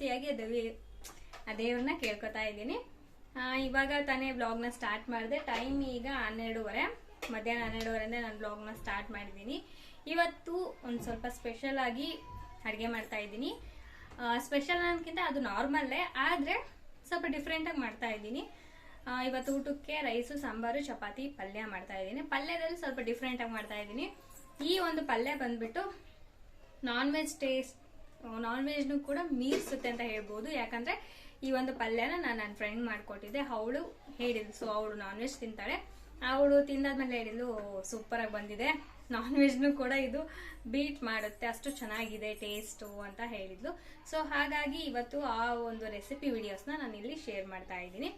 ಮನಸ್ಫೂರ್ತಿಯಾಗಿ ದೇವಿ ಆ ದೇವ್ರನ್ನ ಕೇಳ್ಕೊತಾ ಇದ್ದೀನಿ. ಇವಾಗ ತಾನೇ ಬ್ಲಾಗ್ನ ಸ್ಟಾರ್ಟ್ ಮಾಡಿದೆ. ಟೈಮ್ ಈಗ ಹನ್ನೆರಡೂವರೆ. ಮಧ್ಯಾಹ್ನ ಹನ್ನೆರಡುವರೆಯಿಂದ ನಾನು ಬ್ಲಾಗ್ನ ಸ್ಟಾರ್ಟ್ ಮಾಡಿದ್ದೀನಿ. ಇವತ್ತು ಒಂದು ಸ್ವಲ್ಪ ಸ್ಪೆಷಲ್ ಆಗಿ ಅಡುಗೆ ಮಾಡ್ತಾ ಇದ್ದೀನಿ. ಸ್ಪೆಷಲ್ ಅನ್ನೋಕ್ಕಿಂತ ಅದು ನಾರ್ಮಲ್ಲೇ ಆದರೆ ಸ್ವಲ್ಪ ಡಿಫ್ರೆಂಟಾಗಿ ಮಾಡ್ತಾ ಇದ್ದೀನಿ. ಇವತ್ತು ಊಟಕ್ಕೆ ರೈಸು ಸಾಂಬಾರು, ಚಪಾತಿ, ಪಲ್ಯ ಮಾಡ್ತಾ ಇದ್ದೀನಿ. ಪಲ್ಯದಲ್ಲಿ ಸ್ವಲ್ಪ ಡಿಫ್ರೆಂಟಾಗಿ ಮಾಡ್ತಾ ಇದ್ದೀನಿ. ಈ ಒಂದು ಪಲ್ಯ ಬಂದ್ಬಿಟ್ಟು ನಾನ್ ವೆಜ್ ಟೇಸ್ಟ್ ನಾನ್ ವೆಜ್ನು ಕೂಡ ಮೀರಿಸುತ್ತೆ ಅಂತ ಹೇಳ್ಬೋದು. ಯಾಕಂದ್ರೆ ಈ ಒಂದು ಪಲ್ಯನ ನಾನು ನನ್ನ ಫ್ರೆಂಡ್ ಮಾಡಿಕೊಟ್ಟಿದ್ದೆ. ಅವಳು ಹೇಳಿದ್ಲು. ಸೊ ಅವಳು ನಾನ್ ವೆಜ್ ತಿಂತಾಳೆ. ಅವಳು ತಿಂದಾದ್ಮೇಲೆ ಹೇಳಿದ್ಲು, ಸೂಪರ್ ಆಗಿ ಬಂದಿದೆ. ನಾನ್ ವೆಜ್ನು ಕೂಡ ಇದು ಬೀಟ್ ಮಾಡುತ್ತೆ. ಅಷ್ಟು ಚೆನ್ನಾಗಿದೆ ಟೇಸ್ಟು ಅಂತ ಹೇಳಿದ್ಲು. ಸೊ ಹಾಗಾಗಿ ಇವತ್ತು ಆ ಒಂದು ರೆಸಿಪಿ ವಿಡಿಯೋಸ್ನ ನಾನು ಇಲ್ಲಿ ಶೇರ್ ಮಾಡ್ತಾ ಇದ್ದೀನಿ.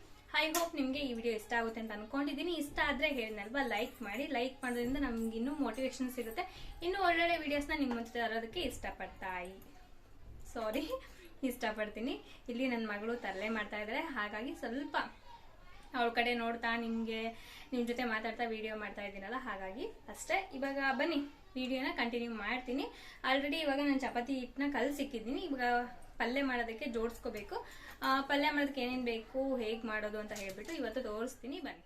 ಐ ಹೋಪ್ ನಿಮಗೆ ಈ ವಿಡಿಯೋ ಇಷ್ಟ ಆಗುತ್ತೆ ಅಂತ ಅನ್ಕೊಂಡಿದ್ದೀನಿ. ಇಷ್ಟ ಆದರೆ ಹೇಳಿದ್ನಲ್ವಾ ಲೈಕ್ ಮಾಡಿ. ಲೈಕ್ ಮಾಡೋದ್ರಿಂದ ನಮ್ಗೆ ಇನ್ನೂ ಮೋಟಿವೇಶನ್ ಸಿಗುತ್ತೆ. ಇನ್ನೂ ಒಳ್ಳೊಳ್ಳೆ ವಿಡಿಯೋಸ್ನ ನಿಮ್ಮ ಮುಂದೆ ತರೋದಕ್ಕೆ ಇಷ್ಟಪಡ್ತಾ ಸಾರಿ, ಇಷ್ಟಪಡ್ತೀನಿ. ಇಲ್ಲಿ ನನ್ನ ಮಗಳು ತರಲೆ ಮಾಡ್ತಾ ಇದ್ದಾರೆ ಹಾಗಾಗಿ ಸ್ವಲ್ಪ ಅವಳ ಕಡೆ ನೋಡ್ತಾ, ನಿಮಗೆ ನಿಮ್ಮ ಜೊತೆ ಮಾತಾಡ್ತಾ ವಿಡಿಯೋ ಮಾಡ್ತಾ ಇದ್ದೀನಲ್ಲ, ಹಾಗಾಗಿ ಅಷ್ಟೇ. ಇವಾಗ ಬನ್ನಿ ವಿಡಿಯೋನ ಕಂಟಿನ್ಯೂ ಮಾಡ್ತೀನಿ. ಆಲ್ರೆಡಿ ಇವಾಗ ನಾನು ಚಪಾತಿ ಹಿಟ್ಟನ್ನ ಕಲಸಿಕ್ಕಿದ್ದೀನಿ ಇವಾಗ ಪಲ್ಯ ಮಾಡೋದಕ್ಕೆ ಜೋಡಿಸ್ಕೋಬೇಕು. ಪಲ್ಯ ಮಾಡೋದಕ್ಕೆ ಏನೇನು ಬೇಕು, ಹೇಗೆ ಮಾಡೋದು ಅಂತ ಹೇಳಿಬಿಟ್ಟು ಇವತ್ತು ತೋರಿಸ್ತೀನಿ. ಬನ್ನಿ.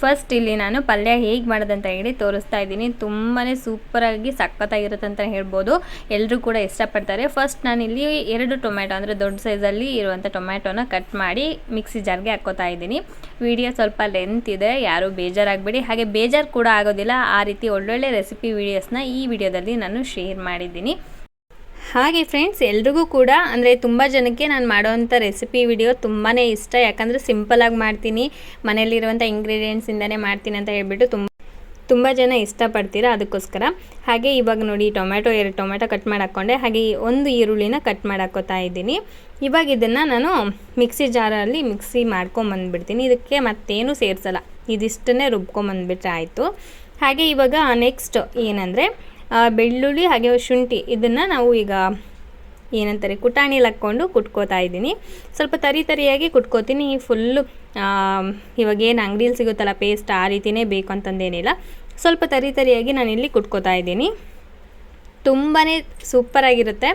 ಫಸ್ಟ್ ಇಲ್ಲಿ ನಾನು ಪಲ್ಯ ಹೇಗೆ ಮಾಡೋದಂತ ಹೇಳಿ ತೋರಿಸ್ತಾ ಇದ್ದೀನಿ. ತುಂಬಾ ಸೂಪರಾಗಿ ಸಖತ್ತಾಗಿರುತ್ತೆ ಅಂತ ಹೇಳ್ಬೋದು. ಎಲ್ಲರೂ ಕೂಡ ಇಷ್ಟಪಡ್ತಾರೆ. ಫಸ್ಟ್ ನಾನಿಲ್ಲಿ ಎರಡು ಟೊಮ್ಯಾಟೊ ಅಂದರೆ ದೊಡ್ಡ ಸೈಜಲ್ಲಿ ಇರುವಂಥ ಟೊಮ್ಯಾಟೊನ ಕಟ್ ಮಾಡಿ ಮಿಕ್ಸಿ ಜಾರ್ಗೆ ಹಾಕ್ಕೋತಾ ಇದ್ದೀನಿ. ವಿಡಿಯೋ ಸ್ವಲ್ಪ ಲೆಂತ್ ಇದೆ. ಯಾರೂ ಬೇಜಾರಾಗಬೇಡಿ. ಹಾಗೆ ಬೇಜಾರು ಕೂಡ ಆಗೋದಿಲ್ಲ. ಆ ರೀತಿ ಒಳ್ಳೊಳ್ಳೆ ರೆಸಿಪಿ ವೀಡಿಯೋಸ್ನ ಈ ವಿಡಿಯೋದಲ್ಲಿ ನಾನು ಶೇರ್ ಮಾಡಿದ್ದೀನಿ. ಹಾಗೆ ಫ್ರೆಂಡ್ಸ್ ಎಲ್ರಿಗೂ ಕೂಡ ಅಂದರೆ ತುಂಬ ಜನಕ್ಕೆ ನಾನು ಮಾಡೋವಂಥ ರೆಸಿಪಿ ವಿಡಿಯೋ ತುಂಬಾ ಇಷ್ಟ. ಯಾಕಂದರೆ ಸಿಂಪಲಾಗಿ ಮಾಡ್ತೀನಿ. ಮನೇಲಿರುವಂಥ ಇಂಗ್ರೀಡಿಯೆಂಟ್ಸಿಂದನೇ ಮಾಡ್ತೀನಿ ಅಂತ ಹೇಳ್ಬಿಟ್ಟು ತುಂಬ ತುಂಬ ಜನ ಇಷ್ಟಪಡ್ತೀರಾ ಅದಕ್ಕೋಸ್ಕರ. ಹಾಗೆ ಇವಾಗ ನೋಡಿ ಟೊಮೆಟೊ ಎರಡು ಟೊಮೆಟೊ ಕಟ್ ಮಾಡಿ ಹಾಕ್ಕೊಂಡೆ ಹಾಗೆ ಒಂದು ಈರುಳ್ಳಿನ ಕಟ್ ಮಾಡಿ ಹಾಕೋತಾ ಇದ್ದೀನಿ. ಇವಾಗ ಇದನ್ನು ನಾನು ಮಿಕ್ಸಿ ಜಾರಲ್ಲಿ ಮಿಕ್ಸಿ ಮಾಡ್ಕೊಂಬಂದ್ಬಿಡ್ತೀನಿ. ಇದಕ್ಕೆ ಮತ್ತೇನು ಸೇರಿಸಲ್ಲ. ಇದಿಷ್ಟನ್ನೇ ರುಬ್ಕೊಂಬಂದ್ಬಿಟ್ರೆ ಆಯಿತು. ಹಾಗೆ ಇವಾಗ ನೆಕ್ಸ್ಟ್ ಏನಂದರೆ ಬೆಳ್ಳುಳ್ಳಿ ಹಾಗೆ ಶುಂಠಿ, ಇದನ್ನು ನಾವು ಈಗ ಏನಂತಾರೆ, ಕುಟಾಣಿಲಿ ಹಾಕ್ಕೊಂಡು ಕುಟ್ಕೋತಾ ಇದ್ದೀನಿ. ಸ್ವಲ್ಪ ತರಿ ತರಿಯಾಗಿ ಕುಟ್ಕೋತೀನಿ. ಫುಲ್ಲು ಇವಾಗ ಏನು ಅಂಗಡಿಯಲ್ಲಿ ಸಿಗುತ್ತಲ್ಲ ಪೇಸ್ಟ್ ಆ ರೀತಿಯೇ ಬೇಕು ಅಂತಂದೇನಿಲ್ಲ. ಸ್ವಲ್ಪ ತರಿ ತರಿಯಾಗಿ ನಾನಿಲ್ಲಿ ಕುಟ್ಕೋತಾ ಇದ್ದೀನಿ. ತುಂಬಾ ಸೂಪರಾಗಿರುತ್ತೆ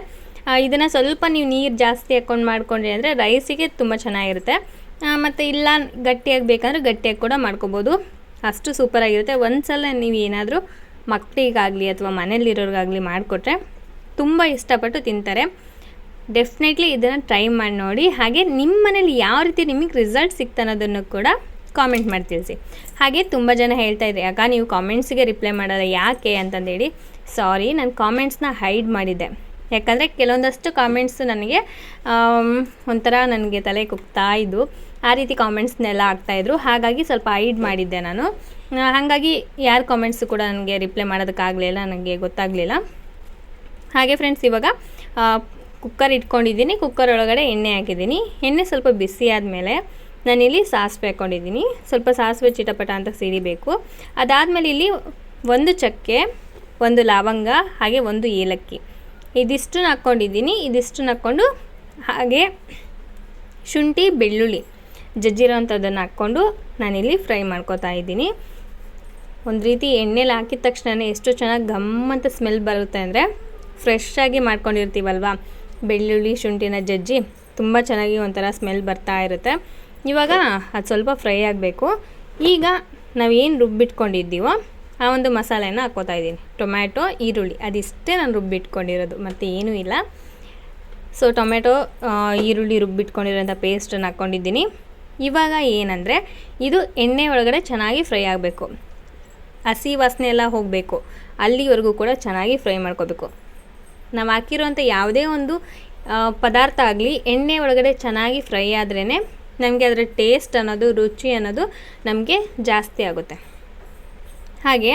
ಇದನ್ನು ಸ್ವಲ್ಪ ನೀವು ನೀರು ಜಾಸ್ತಿ ಹಾಕ್ಕೊಂಡು ಮಾಡ್ಕೊಂಡ್ರಿ ಅಂದರೆ ರೈಸಿಗೆ ತುಂಬ ಚೆನ್ನಾಗಿರುತ್ತೆ. ಮತ್ತು ಇಲ್ಲ ಗಟ್ಟಿಯಾಗಿ ಬೇಕಂದ್ರೆ ಗಟ್ಟಿಯಾಗಿ ಕೂಡ ಮಾಡ್ಕೋಬೋದು. ಅಷ್ಟು ಸೂಪರಾಗಿರುತ್ತೆ ಒಂದು ಸಲ ನೀವು ಏನಾದರೂ ಮಕ್ಕಳಿಗಾಗಲಿ ಅಥವಾ ಮನೇಲಿರೋರಿಗಾಗಲಿ ಮಾಡಿಕೊಟ್ರೆ ತುಂಬ ಇಷ್ಟಪಟ್ಟು ತಿಂತಾರೆ. ಡೆಫಿನೆಟ್ಲಿ ಇದನ್ನು ಟ್ರೈ ಮಾಡಿ ನೋಡಿ. ಹಾಗೆ ನಿಮ್ಮ ಮನೇಲಿ ಯಾವ ರೀತಿ ನಿಮಗೆ ರಿಸಲ್ಟ್ ಸಿಕ್ತ ಅನ್ನೋದನ್ನು ಕೂಡ ಕಾಮೆಂಟ್ ಮಾಡಿ ತಿಳಿಸಿ. ಹಾಗೆ ತುಂಬ ಜನ ಹೇಳ್ತಾ ಇದ್ದೆ ಯಾಕೆ ನೀವು ಕಾಮೆಂಟ್ಸಿಗೆ ರಿಪ್ಲೈ ಮಾಡಲ್ಲ, ಯಾಕೆ? ಅಂತಂದೇಳಿ. ಸಾರಿ ನಾನು ಕಾಮೆಂಟ್ಸ್ನ ಹೈಡ್ ಮಾಡಿದ್ದೆ. ಯಾಕಂದರೆ ಕೆಲವೊಂದಷ್ಟು ಕಾಮೆಂಟ್ಸ್ ನನಗೆ ಒಂಥರ ನನಗೆ ತಲೆ ಕುಗ್ತಾ ಇದ್ದು ಆ ರೀತಿ ಕಾಮೆಂಟ್ಸ್ನೆಲ್ಲ ಆಗ್ತಾಯಿದ್ರು ಹಾಗಾಗಿ ಸ್ವಲ್ಪ ಹೈಡ್ ಮಾಡಿದ್ದೆ ನಾನು. ಹಾಗಾಗಿ ಯಾರ ಕಾಮೆಂಟ್ಸು ಕೂಡ ನನಗೆ ರಿಪ್ಲೈ ಮಾಡೋದಕ್ಕಾಗಲಿಲ್ಲ ನನಗೆ ಗೊತ್ತಾಗಲಿಲ್ಲ. ಹಾಗೆ ಫ್ರೆಂಡ್ಸ್ ಇವಾಗ ಕುಕ್ಕರ್ ಇಟ್ಕೊಂಡಿದ್ದೀನಿ ಕುಕ್ಕರ್ ಒಳಗಡೆ ಎಣ್ಣೆ ಹಾಕಿದ್ದೀನಿ. ಎಣ್ಣೆ ಸ್ವಲ್ಪ ಬಿಸಿ ಆದಮೇಲೆ ನಾನಿಲ್ಲಿ ಸಾಸಿವೆ ಹಾಕ್ಕೊಂಡಿದ್ದೀನಿ ಸ್ವಲ್ಪ ಸಾಸಿವೆ ಚಿಟಪಟ ಅಂತ ಸಿಡಿಬೇಕು ಅದಾದಮೇಲೆ ಇಲ್ಲಿ ಒಂದು ಚಕ್ಕೆ, ಒಂದು ಲವಂಗ, ಹಾಗೆ ಒಂದು ಏಲಕ್ಕಿ. ಇದಿಷ್ಟನ್ನು ಹಾಕ್ಕೊಂಡಿದ್ದೀನಿ. ಇದಿಷ್ಟನ್ನು ಹಾಕ್ಕೊಂಡು ಹಾಗೆ ಶುಂಠಿ, ಬೆಳ್ಳುಳ್ಳಿ ಜಜ್ಜಿರೋ ಅಂಥದ್ದನ್ನು ಹಾಕ್ಕೊಂಡು ನಾನಿಲ್ಲಿ ಫ್ರೈ ಮಾಡ್ಕೋತಾ ಇದ್ದೀನಿ. ಒಂದು ರೀತಿ ಎಣ್ಣೆಲಿ ಹಾಕಿದ ತಕ್ಷಣ ಎಷ್ಟು ಚೆನ್ನಾಗಿ ಗಮ್ಮಂತ ಸ್ಮೆಲ್ ಬರುತ್ತೆ ಅಂದರೆ ಫ್ರೆಶ್ಶಾಗಿ ಮಾಡ್ಕೊಂಡಿರ್ತೀವಲ್ವ? ಬೆಳ್ಳುಳ್ಳಿ, ಶುಂಠಿನ ಜಜ್ಜಿ ತುಂಬ ಚೆನ್ನಾಗಿ ಒಂಥರ ಸ್ಮೆಲ್ ಬರ್ತಾ ಇರುತ್ತೆ. ಇವಾಗ ಅದು ಸ್ವಲ್ಪ ಫ್ರೈ ಆಗಬೇಕು. ಈಗ ನಾವೇನು ರುಬ್ಬಿಟ್ಕೊಂಡಿದ್ದೀವೋ ಆ ಒಂದು ಮಸಾಲೆನ ಹಾಕ್ಕೋತಾ ಇದ್ದೀನಿ. ಟೊಮ್ಯಾಟೊ, ಈರುಳ್ಳಿ, ಅದಿಷ್ಟೇ ನಾನು ರುಬ್ಬಿಟ್ಕೊಂಡಿರೋದು, ಮತ್ತು ಏನೂ ಇಲ್ಲ. ಸೊ ಟೊಮೆಟೊ ಈರುಳ್ಳಿ ರುಬ್ಬಿಟ್ಕೊಂಡಿರೋಂಥ ಪೇಸ್ಟನ್ನು ಹಾಕ್ಕೊಂಡಿದ್ದೀನಿ. ಇವಾಗ ಏನಂದರೆ, ಇದು ಎಣ್ಣೆ ಒಳಗಡೆ ಚೆನ್ನಾಗಿ ಫ್ರೈ ಆಗಬೇಕು. ಹಸಿ ವಾಸನೆ ಎಲ್ಲ ಹೋಗಬೇಕು. ಅಲ್ಲಿವರೆಗೂ ಕೂಡ ಚೆನ್ನಾಗಿ ಫ್ರೈ ಮಾಡ್ಕೋಬೇಕು. ನಾವು ಹಾಕಿರೋಂಥ ಯಾವುದೇ ಒಂದು ಪದಾರ್ಥ ಆಗಲಿ, ಎಣ್ಣೆ ಒಳಗಡೆ ಚೆನ್ನಾಗಿ ಫ್ರೈ ಆದ್ರೇ ನಮಗೆ ಅದರ ಟೇಸ್ಟ್ ಅನ್ನೋದು, ರುಚಿ ಅನ್ನೋದು ನಮಗೆ ಜಾಸ್ತಿ ಆಗುತ್ತೆ. ಹಾಗೆ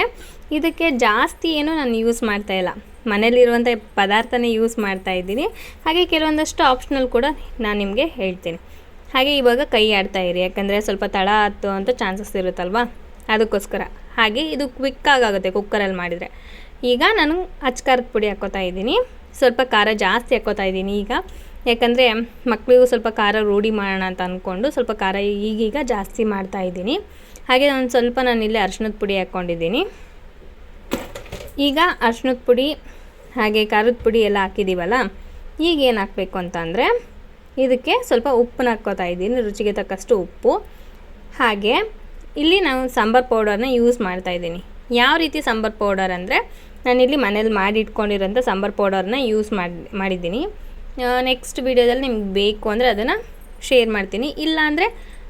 ಇದಕ್ಕೆ ಜಾಸ್ತಿ ಏನು ನಾನು ಯೂಸ್ ಮಾಡ್ತಾ ಇಲ್ಲ. ಮನೇಲಿರುವಂಥ ಪದಾರ್ಥನೇ ಯೂಸ್ ಮಾಡ್ತಾ ಇದ್ದೀನಿ. ಹಾಗೆ ಕೆಲವೊಂದಷ್ಟು ಆಪ್ಷನಲ್ ಕೂಡ ನಾನು ನಿಮಗೆ ಹೇಳ್ತೀನಿ. ಹಾಗೆ ಇವಾಗ ಕೈ ಆಡ್ತಾ ಇರಿ. ಯಾಕಂದರೆ ಸ್ವಲ್ಪ ತಡ ಆಯ್ತು ಅಂತ ಚಾನ್ಸಸ್ ಇರುತ್ತಲ್ವಾ? ಅದಕ್ಕೋಸ್ಕರ. ಹಾಗೆ ಇದು ಕ್ವಿಕ್ಕಾಗುತ್ತೆ ಕುಕ್ಕರಲ್ಲಿ ಮಾಡಿದರೆ. ಈಗ ನಾನು ಅಚ್ಕಾರದ ಪುಡಿ ಹಾಕ್ಕೋತಾ ಇದ್ದೀನಿ. ಸ್ವಲ್ಪ ಖಾರ ಜಾಸ್ತಿ ಹಾಕ್ಕೋತಾ ಇದ್ದೀನಿ ಈಗ. ಯಾಕಂದರೆ ಮಕ್ಕಳಿಗೂ ಸ್ವಲ್ಪ ಖಾರ ರೂಢಿ ಮಾಡೋಣ ಅಂತ ಅಂದ್ಕೊಂಡು ಸ್ವಲ್ಪ ಖಾರ ಈಗೀಗ ಜಾಸ್ತಿ ಮಾಡ್ತಾ ಇದ್ದೀನಿ. ಹಾಗೆ ಒಂದು ಸ್ವಲ್ಪ ನಾನು ಇಲ್ಲಿ ಅರ್ಶಿಣದ ಪುಡಿ ಹಾಕ್ಕೊಂಡಿದ್ದೀನಿ. ಈಗ ಅರ್ಶಿನದ ಪುಡಿ, ಹಾಗೆ ಖಾರದ ಪುಡಿ ಎಲ್ಲ ಹಾಕಿದ್ದೀವಲ್ಲ ಈಗ ಏನು ಹಾಕಬೇಕು ಅಂತ ಅಂದರೆ ಇದಕ್ಕೆ ಸ್ವಲ್ಪ ಉಪ್ಪನ್ನ ಹಾಕ್ಕೋತಾ ಇದ್ದೀನಿ, ರುಚಿಗೆ ತಕ್ಕಷ್ಟು ಉಪ್ಪು. ಹಾಗೆ ಇಲ್ಲಿ ನಾನು ಸಾಂಬಾರು ಪೌಡರ್ನ ಯೂಸ್ ಮಾಡ್ತಾ ಇದ್ದೀನಿ. ಯಾವ ರೀತಿ ಸಾಂಬಾರು ಪೌಡರ್ ಅಂದರೆ ನಾನಿಲ್ಲಿ ಮನೇಲಿ ಮಾಡಿ ಇಟ್ಕೊಂಡಿರೋಂಥ ಸಾಂಬಾರು ಪೌಡರ್ನ ಯೂಸ್ ಮಾಡಿ, ಮಾಡಿದ್ದೀನಿ. ನೆಕ್ಸ್ಟ್ ವೀಡಿಯೋದಲ್ಲಿ ನಿಮ್ಗೆ ಬೇಕು ಅಂದರೆ ಅದನ್ನು ಶೇರ್ ಮಾಡ್ತೀನಿ. ಇಲ್ಲಾಂದರೆ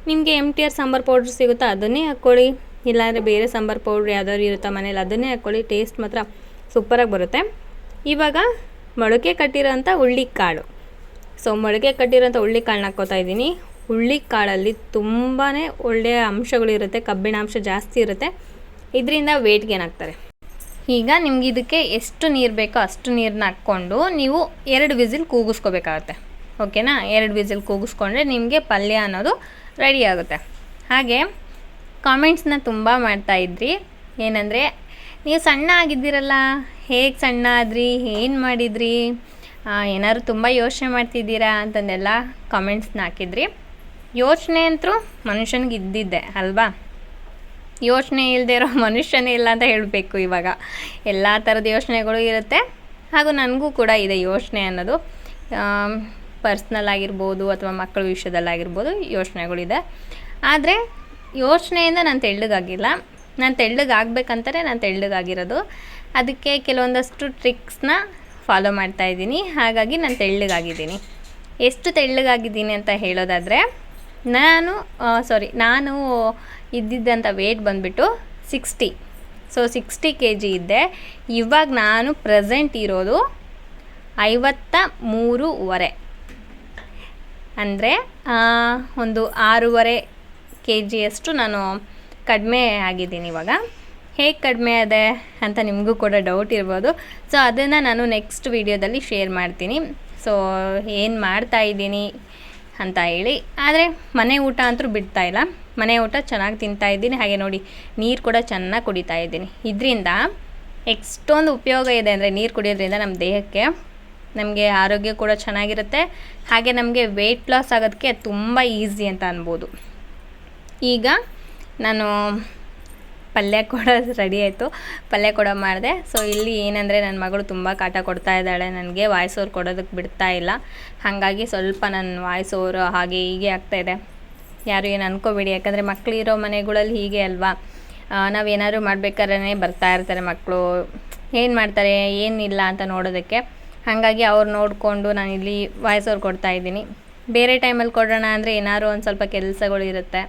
ನಿಮಗೆ M T R sambar powder ಸಿಗುತ್ತಾ ಅದನ್ನೇ ಹಾಕ್ಕೊಳ್ಳಿ. ಇಲ್ಲಾಂದರೆ ಬೇರೆ ಸಾಂಬಾರು ಪೌಡ್ರ್ ಯಾವ್ದಾದ್ರು ಇರುತ್ತಾ ಮನೇಲಿ ಅದನ್ನೇ ಹಾಕ್ಕೊಳ್ಳಿ. ಟೇಸ್ಟ್ ಮಾತ್ರ ಸೂಪರಾಗಿ ಬರುತ್ತೆ. ಇವಾಗ ಮೊಳಕೆ ಕಟ್ಟಿರೋಂಥ ಕಾಳು. ಸೊ ಮೊಳಕೆ ಕಟ್ಟಿರೋಂಥ ಕಾಳನ್ನ ಹಾಕ್ಕೋತಾ ಇದ್ದೀನಿ. ಕಾಳಲ್ಲಿ ತುಂಬಾ ಒಳ್ಳೆಯ ಅಂಶಗಳಿರುತ್ತೆ, ಕಬ್ಬಿಣಾಂಶ ಜಾಸ್ತಿ ಇರುತ್ತೆ. ಇದರಿಂದ ವೇಟ್ ಗೇನ್ ಆಗ್ತಾರೆ. ಈಗ ನಿಮ್ಗೆ ಇದಕ್ಕೆ ಎಷ್ಟು ನೀರು ಬೇಕೋ ಅಷ್ಟು ನೀರನ್ನ ಹಾಕ್ಕೊಂಡು ನೀವು ಎರಡು ವಿಸಿಲ್ ಕೂಗಿಸ್ಕೋಬೇಕಾಗತ್ತೆ. ಓಕೆನಾ? ಎರಡು ವಿಸಿಲ್ ಕೂಗಿಸ್ಕೊಂಡ್ರೆ ನಿಮಗೆ ಪಲ್ಯ ಅನ್ನೋದು ರೆಡಿ ಆಗುತ್ತೆ. ಹಾಗೆ ಕಾಮೆಂಟ್ಸ್ನ ತುಂಬ ಮಾಡ್ತಾಯಿದ್ರಿ ಏನಂದರೆ, ನೀವು ಸಣ್ಣ ಆಗಿದ್ದೀರಲ್ಲ, ಹೇಗೆ ಸಣ್ಣ ಆದ್ರಿ, ಏನು ಮಾಡಿದ್ರಿ ಏನಾದ್ರು ತುಂಬ ಯೋಚನೆ ಮಾಡ್ತಿದ್ದೀರಾ ಅಂತಂದೆಲ್ಲ ಕಾಮೆಂಟ್ಸ್ನ ಹಾಕಿದ್ರಿ. ಯೋಚನೆ ಅಂತೂ ಮನುಷ್ಯನಿಗೆ ಇದ್ದಿದ್ದೆ, ಅಲ್ವಾ? ಯೋಚನೆ ಇಲ್ಲದೆ ಇರೋ ಮನುಷ್ಯನೇ ಇಲ್ಲ ಅಂತ ಹೇಳಬೇಕು ಇವಾಗ. ಎಲ್ಲ ಥರದ ಯೋಚನೆಗಳು ಇರುತ್ತೆ. ಹಾಗೂ ನನಗೂ ಕೂಡ ಇದೆ ಯೋಚನೆ ಅನ್ನೋದು. ಪರ್ಸ್ನಲ್ ಆಗಿರ್ಬೋದು ಅಥವಾ ಮಕ್ಕಳ ವಿಷಯದಲ್ಲಾಗಿರ್ಬೋದು ಯೋಚನೆಗಳಿದೆ. ಆದರೆ ಯೋಚನೆಯಿಂದ ನಾನು ತೆಳ್ಳಗಾಗಿಲ್ಲ. ನಾನು ತೆಳ್ಳಗಾಗಬೇಕಂತಲೇ ನಾನು ತೆಳ್ಳಗಾಗಿರೋದು. ಅದಕ್ಕೆ ಕೆಲವೊಂದಷ್ಟು ಟ್ರಿಕ್ಸ್ನ ಫಾಲೋ ಮಾಡ್ತಾಯಿದ್ದೀನಿ ಹಾಗಾಗಿ ನಾನು ತೆಳ್ಳಗಾಗಿದ್ದೀನಿ. ಎಷ್ಟು ತೆಳ್ಳಗಾಗಿದ್ದೀನಿ ಅಂತ ಹೇಳೋದಾದರೆ ನಾನು ಸಾರಿ ನಾನು ಇದ್ದಿದ್ದಂಥ ವೇಟ್ ಬಂದುಬಿಟ್ಟು sixty so sixty K G ಇದ್ದೆ. ಇವಾಗ ನಾನು ಪ್ರೆಸೆಂಟ್ ಇರೋದು ಐವತ್ತ ಮೂರುವರೆ ಅಂದರೆ ಒಂದು ಆರೂವರೆ ಕೆ ಜಿಯಷ್ಟು ನಾನು ಕಡಿಮೆ ಆಗಿದ್ದೀನಿ ಇವಾಗ. ಹೇಗೆ ಕಡಿಮೆ ಅದೇ ಅಂತ ನಿಮಗೂ ಕೂಡ ಡೌಟ್ ಇರ್ಬೋದು. ಸೊ ಅದನ್ನು ನಾನು ನೆಕ್ಸ್ಟ್ ವೀಡಿಯೋದಲ್ಲಿ ಶೇರ್ ಮಾಡ್ತೀನಿ. ಸೊ ಏನು ಮಾಡ್ತಾ ಇದ್ದೀನಿ? ಅಂತ ಹೇಳಿ. ಆದರೆ ಮನೆ ಊಟ ಅಂತೂ ಬಿಡ್ತಾ ಇಲ್ಲ. ಮನೆ ಊಟ ಚೆನ್ನಾಗಿ ತಿಂತಾ ಇದ್ದೀನಿ. ಹಾಗೆ ನೋಡಿ, ನೀರು ಕೂಡ ಚೆನ್ನಾಗಿ ಕುಡಿತಾ ಇದ್ದೀನಿ. ಇದರಿಂದ ಎಷ್ಟೊಂದು ಉಪಯೋಗ ಇದೆ ಅಂದರೆ ನೀರು ಕುಡಿಯೋದ್ರಿಂದ ನಮ್ಮ ದೇಹಕ್ಕೆ. ನಮಗೆ ಆರೋಗ್ಯ ಕೂಡ ಚೆನ್ನಾಗಿರುತ್ತೆ. ಹಾಗೆ ನಮಗೆ ವೆಯ್ಟ್ ಲಾಸ್ ಆಗೋದಕ್ಕೆ ತುಂಬ ಈಸಿ ಅಂತ ಅನ್ಬೋದು. ಈಗ ನಾನು ಪಲ್ಯ ಕೂಡ ರೆಡಿ ಆಯಿತು. ಪಲ್ಯ ಕೂಡ ಮಾಡಿದೆ. ಸೊ ಇಲ್ಲಿ ಏನಂದರೆ ನನ್ನ ಮಗಳು ತುಂಬ ಕಾಟ ಕೊಡ್ತಾ ಇದ್ದಾಳೆ. ನನಗೆ ವಾಯ್ಸ್ ಓವರ್ ಕೊಡೋದಕ್ಕೆ ಬಿಡ್ತಾ ಇಲ್ಲ. ಹಾಗಾಗಿ ಸ್ವಲ್ಪ ನನ್ನ ವಾಯ್ಸ್ ಓವರ್ ಹಾಗೆ ಹೀಗೆ ಆಗ್ತಾಯಿದೆ ಯಾರು ಏನು ಅನ್ಕೋಬೇಡಿ, ಯಾಕಂದರೆ ಮಕ್ಕಳು ಇರೋ ಮನೆಗಳಲ್ಲಿ ಹೀಗೆ ಅಲ್ವಾ? ನಾವೇನಾದ್ರು ಮಾಡ್ಬೇಕಾದ್ರೆ ಬರ್ತಾ ಇರ್ತಾರೆ ಮಕ್ಕಳು ಏನು ಮಾಡ್ತಾರೆ ಏನಿಲ್ಲ ಅಂತ ನೋಡೋದಕ್ಕೆ. ಹಾಗಾಗಿ ಅವ್ರು ನೋಡಿಕೊಂಡು ಇಲ್ಲಿ ವಾಯ್ಸ್ ಓವರ್ ಕೊಡ್ತಾ ಇದ್ದೀನಿ. ಬೇರೆ ಟೈಮಲ್ಲಿ ಕೊಡೋಣ ಅಂದರೆ ಏನಾದ್ರು ಒಂದು ಸ್ವಲ್ಪ ಕೆಲಸಗಳು ಇರುತ್ತೆ.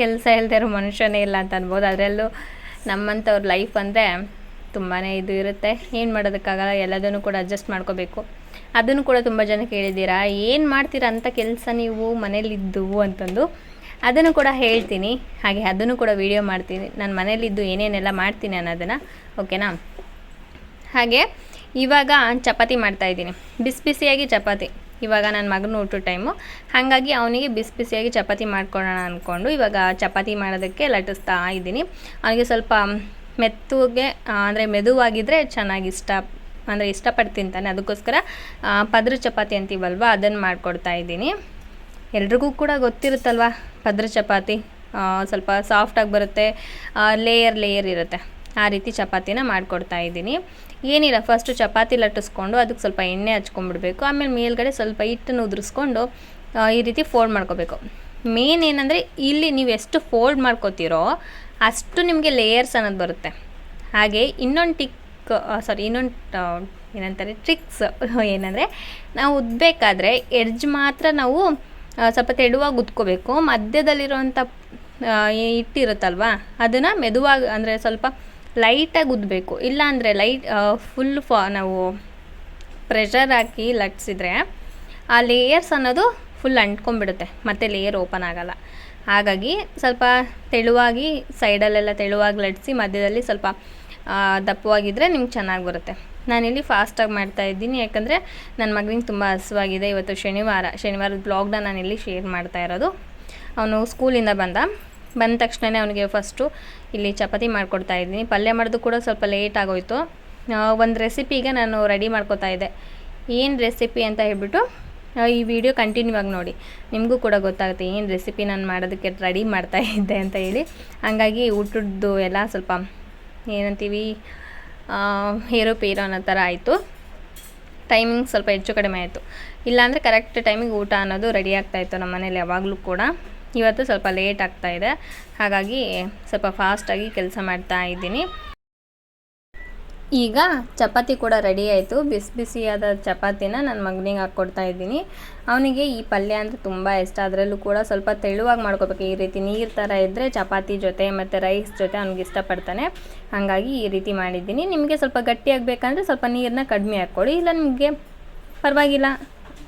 ಕೆಲಸ ಇಲ್ಲದೆ ಇರೋ ಮನುಷ್ಯನೇ ಇಲ್ಲ ಅಂತ ಅನ್ಬೋದು. ಅದರಲ್ಲೂ ನಮ್ಮಂಥವ್ರ ಲೈಫ್ ಅಂದರೆ ತುಂಬಾ ಇದು ಇರುತ್ತೆ. ಏನು ಮಾಡೋದಕ್ಕಾಗಲ್ಲ, ಎಲ್ಲದನ್ನು ಕೂಡ ಅಡ್ಜಸ್ಟ್ ಮಾಡ್ಕೋಬೇಕು. ಅದನ್ನು ಕೂಡ ತುಂಬ ಜನ ಕೇಳಿದ್ದೀರಾ? ಏನು ಮಾಡ್ತೀರಾ ಅಂತ ಕೆಲಸ ನೀವು ಮನೇಲಿದ್ದು ಅಂತಂದು ಅದನ್ನು ಕೂಡ ಹೇಳ್ತೀನಿ. ಹಾಗೆ ಅದನ್ನು ಕೂಡ ವೀಡಿಯೋ ಮಾಡ್ತೀನಿ. ನಾನು ಮನೇಲಿದ್ದು ಏನೇನೆಲ್ಲ ಮಾಡ್ತೀನಿ ಅನ್ನೋದನ್ನು, ಓಕೆನಾ? ಹಾಗೆ ಇವಾಗ ಚಪಾತಿ ಮಾಡ್ತಾಯಿದ್ದೀನಿ ಬಿಸಿ ಬಿಸಿಯಾಗಿ ಚಪಾತಿ. ಇವಾಗ ನನ್ನ ಮಗನ ಊಟ ಟೈಮು ಹಾಗಾಗಿ ಅವನಿಗೆ ಬಿಸಿ ಬಿಸಿಯಾಗಿ ಚಪಾತಿ ಮಾಡ್ಕೊಳ್ಳೋಣ ಅಂದ್ಕೊಂಡು ಇವಾಗ ಚಪಾತಿ ಮಾಡೋದಕ್ಕೆ ಲಟ್ಟಿಸ್ತಾ ಇದ್ದೀನಿ. ಅವನಿಗೆ ಸ್ವಲ್ಪ ಮೆತ್ತಗೆ ಅಂದರೆ ಮೆದುವಾಗಿದ್ದರೆ ಚೆನ್ನಾಗಿ ಇಷ್ಟ ಅಂದರೆ ಇಷ್ಟಪಟ್ಟು ತಿಂತಾನೆ ಅದಕ್ಕೋಸ್ಕರ ಪದ್ರ ಚಪಾತಿ ಅಂತೀವಲ್ವ ಅದನ್ನು ಮಾಡಿಕೊಡ್ತಾ ಇದ್ದೀನಿ. ಎಲ್ರಿಗೂ ಕೂಡ ಗೊತ್ತಿರುತ್ತಲ್ವ, ಪದ್ರ ಚಪಾತಿ? ಸ್ವಲ್ಪ ಸಾಫ್ಟಾಗಿ ಬರುತ್ತೆ ಲೇಯರ್ ಲೇಯರ್ ಇರುತ್ತೆ. ಆ ರೀತಿ ಚಪಾತಿನ ಮಾಡಿಕೊಡ್ತಾ ಇದ್ದೀನಿ. ಏನಿಲ್ಲ ಫಸ್ಟು ಚಪಾತಿ ಲಟ್ಟಿಸ್ಕೊಂಡು ಅದಕ್ಕೆ ಸ್ವಲ್ಪ ಎಣ್ಣೆ ಹಚ್ಕೊಂಡ್ಬಿಡ್ಬೇಕು ಆಮೇಲೆ ಮೇಲ್ಗಡೆ ಸ್ವಲ್ಪ ಹಿಟ್ಟನ್ನು ಉದುರಿಸ್ಕೊಂಡು ಈ ರೀತಿ ಫೋಲ್ಡ್ ಮಾಡ್ಕೋಬೇಕು. ಮೇನ್ ಏನಂದರೆ, ಇಲ್ಲಿ ನೀವು ಎಷ್ಟು ಫೋಲ್ಡ್ ಮಾಡ್ಕೋತೀರೋ ಅಷ್ಟು ನಿಮಗೆ ಲೇಯರ್ಸ್ ಅನ್ನೋದು ಬರುತ್ತೆ. ಹಾಗೆ ಇನ್ನೊಂದು ಟಿಕ್ ಸಾರಿ ಇನ್ನೊಂದು ಏನಂತಾರೆ ಟ್ರಿಕ್ಸ್ ಏನಂದರೆ, ನಾವು ಉದ್ಬೇಕಾದ್ರೆ ಎಡ್ಜ್ ಮಾತ್ರ ನಾವು ಸ್ವಲ್ಪ ತೆಳುವಾಗಿ ಉದ್ಕೋಬೇಕು. ಮಧ್ಯದಲ್ಲಿರುವಂಥ ಹಿಟ್ಟಿರುತ್ತಲ್ವ, ಅದನ್ನು ಮೆದುವಾಗಿ, ಅಂದರೆ ಸ್ವಲ್ಪ ಲೈಟಾಗಿ ಉದ್ದಬೇಕು ಇಲ್ಲಾಂದರೆ ಲೈಟ್ ಫುಲ್ ಫಾ ನಾವು ಪ್ರೆಷರ್ ಹಾಕಿ ಲಟ್ಸಿದ್ರೆ ಆ ಲೇಯರ್ಸ್ ಅನ್ನೋದು ಫುಲ್ ಅಂಟ್ಕೊಂಡ್ಬಿಡುತ್ತೆ. ಮತ್ತು ಲೇಯರ್ ಓಪನ್ ಆಗೋಲ್ಲ. ಹಾಗಾಗಿ ಸ್ವಲ್ಪ ತೆಳುವಾಗಿ ಸೈಡಲ್ಲೆಲ್ಲ ತೆಳುವಾಗಿ ಲಟ್ಸಿ ಮಧ್ಯದಲ್ಲಿ ಸ್ವಲ್ಪ ದಪ್ಪವಾಗಿದ್ದರೆ ನಿಮ್ಗೆ ಚೆನ್ನಾಗಿ ಬರುತ್ತೆ. ನಾನಿಲ್ಲಿ ಫಾಸ್ಟಾಗಿ ಮಾಡ್ತಾ ಇದ್ದೀನಿ, ಯಾಕಂದರೆ ನನ್ನ ಮಗನಿಗೆ ತುಂಬ ಹಸುವಾಗಿದೆ. ಇವತ್ತು ಶನಿವಾರ, ಶನಿವಾರದ ಬ್ಲಾಗ್ನ ನಾನಿಲ್ಲಿ ಶೇರ್ ಮಾಡ್ತಾ ಇರೋದು. ಅವನು ಸ್ಕೂಲಿಂದ ಬಂದ. ಬಂದ ತಕ್ಷಣ ಅವನಿಗೆ ಫಸ್ಟು ಇಲ್ಲಿ ಚಪಾತಿ ಮಾಡ್ಕೊಡ್ತಾ ಇದ್ದೀನಿ. ಪಲ್ಯ ಮಾಡೋದು ಕೂಡ ಸ್ವಲ್ಪ ಲೇಟ್ ಆಗೋಯಿತು. ಒಂದು ರೆಸಿಪಿಗೆ ನಾನು ರೆಡಿ ಮಾಡ್ಕೋತಾ ಇದ್ದೆ. ಏನು ರೆಸಿಪಿ ಅಂತ ಹೇಳ್ಬಿಟ್ಟು ಈ ವಿಡಿಯೋ ಕಂಟಿನ್ಯೂ ಆಗಿ ನೋಡಿ. ನಿಮಗೂ ಕೂಡ ಗೊತ್ತಾಗುತ್ತೆ ಏನು ರೆಸಿಪಿ ನಾನು ಮಾಡೋದಕ್ಕೆ ರೆಡಿ ಮಾಡ್ತಾ ಇದ್ದೆ ಅಂತ ಹೇಳಿ. ಹಂಗಾಗಿ ಊಟದ್ದು ಎಲ್ಲ ಸ್ವಲ್ಪ ಏನಂತೀವಿ? ಏರುಪೇರು ಅನ್ನೋ ಥರ ಆಯಿತು. ಟೈಮಿಂಗ್ ಸ್ವಲ್ಪ ಹೆಚ್ಚು ಕಡಿಮೆ ಆಯಿತು. ಇಲ್ಲಾಂದರೆ ಕರೆಕ್ಟ್ ಟೈಮಿಗೆ ಊಟ ಅನ್ನೋದು ರೆಡಿ ಆಗ್ತಾಯಿತ್ತು ನಮ್ಮ ಮನೇಲಿ ಯಾವಾಗಲೂ ಕೂಡ. ಇವತ್ತು ಸ್ವಲ್ಪ ಲೇಟ್ ಆಗ್ತಾಯಿದೆ ಹಾಗಾಗಿ ಸ್ವಲ್ಪ ಫಾಸ್ಟಾಗಿ ಕೆಲಸ ಮಾಡ್ತಾ ಇದ್ದೀನಿ. ಈಗ ಚಪಾತಿ ಕೂಡ ರೆಡಿ ಆಯಿತು. ಬಿಸಿ ಬಿಸಿಯಾದ ಚಪಾತಿನ ನನ್ನ ಮಗನಿಗೆ ಹಾಕ್ಕೊಡ್ತಾ ಇದ್ದೀನಿ. ಅವನಿಗೆ ಈ ಪಲ್ಯ ಅಂದರೆ ತುಂಬ ಇಷ್ಟ. ಅದರಲ್ಲೂ ಕೂಡ ಸ್ವಲ್ಪ ತೆಳುವಾಗಿ ಮಾಡ್ಕೋಬೇಕು. ಈ ರೀತಿ ನೀರು ಥರ ಇದ್ದರೆ ಚಪಾತಿ ಜೊತೆ ಮತ್ತು ರೈಸ್ ಜೊತೆ ಅವ್ನಿಗೆ ಇಷ್ಟಪಡ್ತಾನೆ. ಹಾಗಾಗಿ ಈ ರೀತಿ ಮಾಡಿದ್ದೀನಿ. ನಿಮಗೆ ಸ್ವಲ್ಪ ಗಟ್ಟಿಯಾಗಬೇಕಂದ್ರೆ ಸ್ವಲ್ಪ ನೀರನ್ನ ಕಡಿಮೆ ಹಾಕ್ಕೊಡಿ. ಇಲ್ಲ ನಿಮಗೆ ಪರವಾಗಿಲ್ಲ.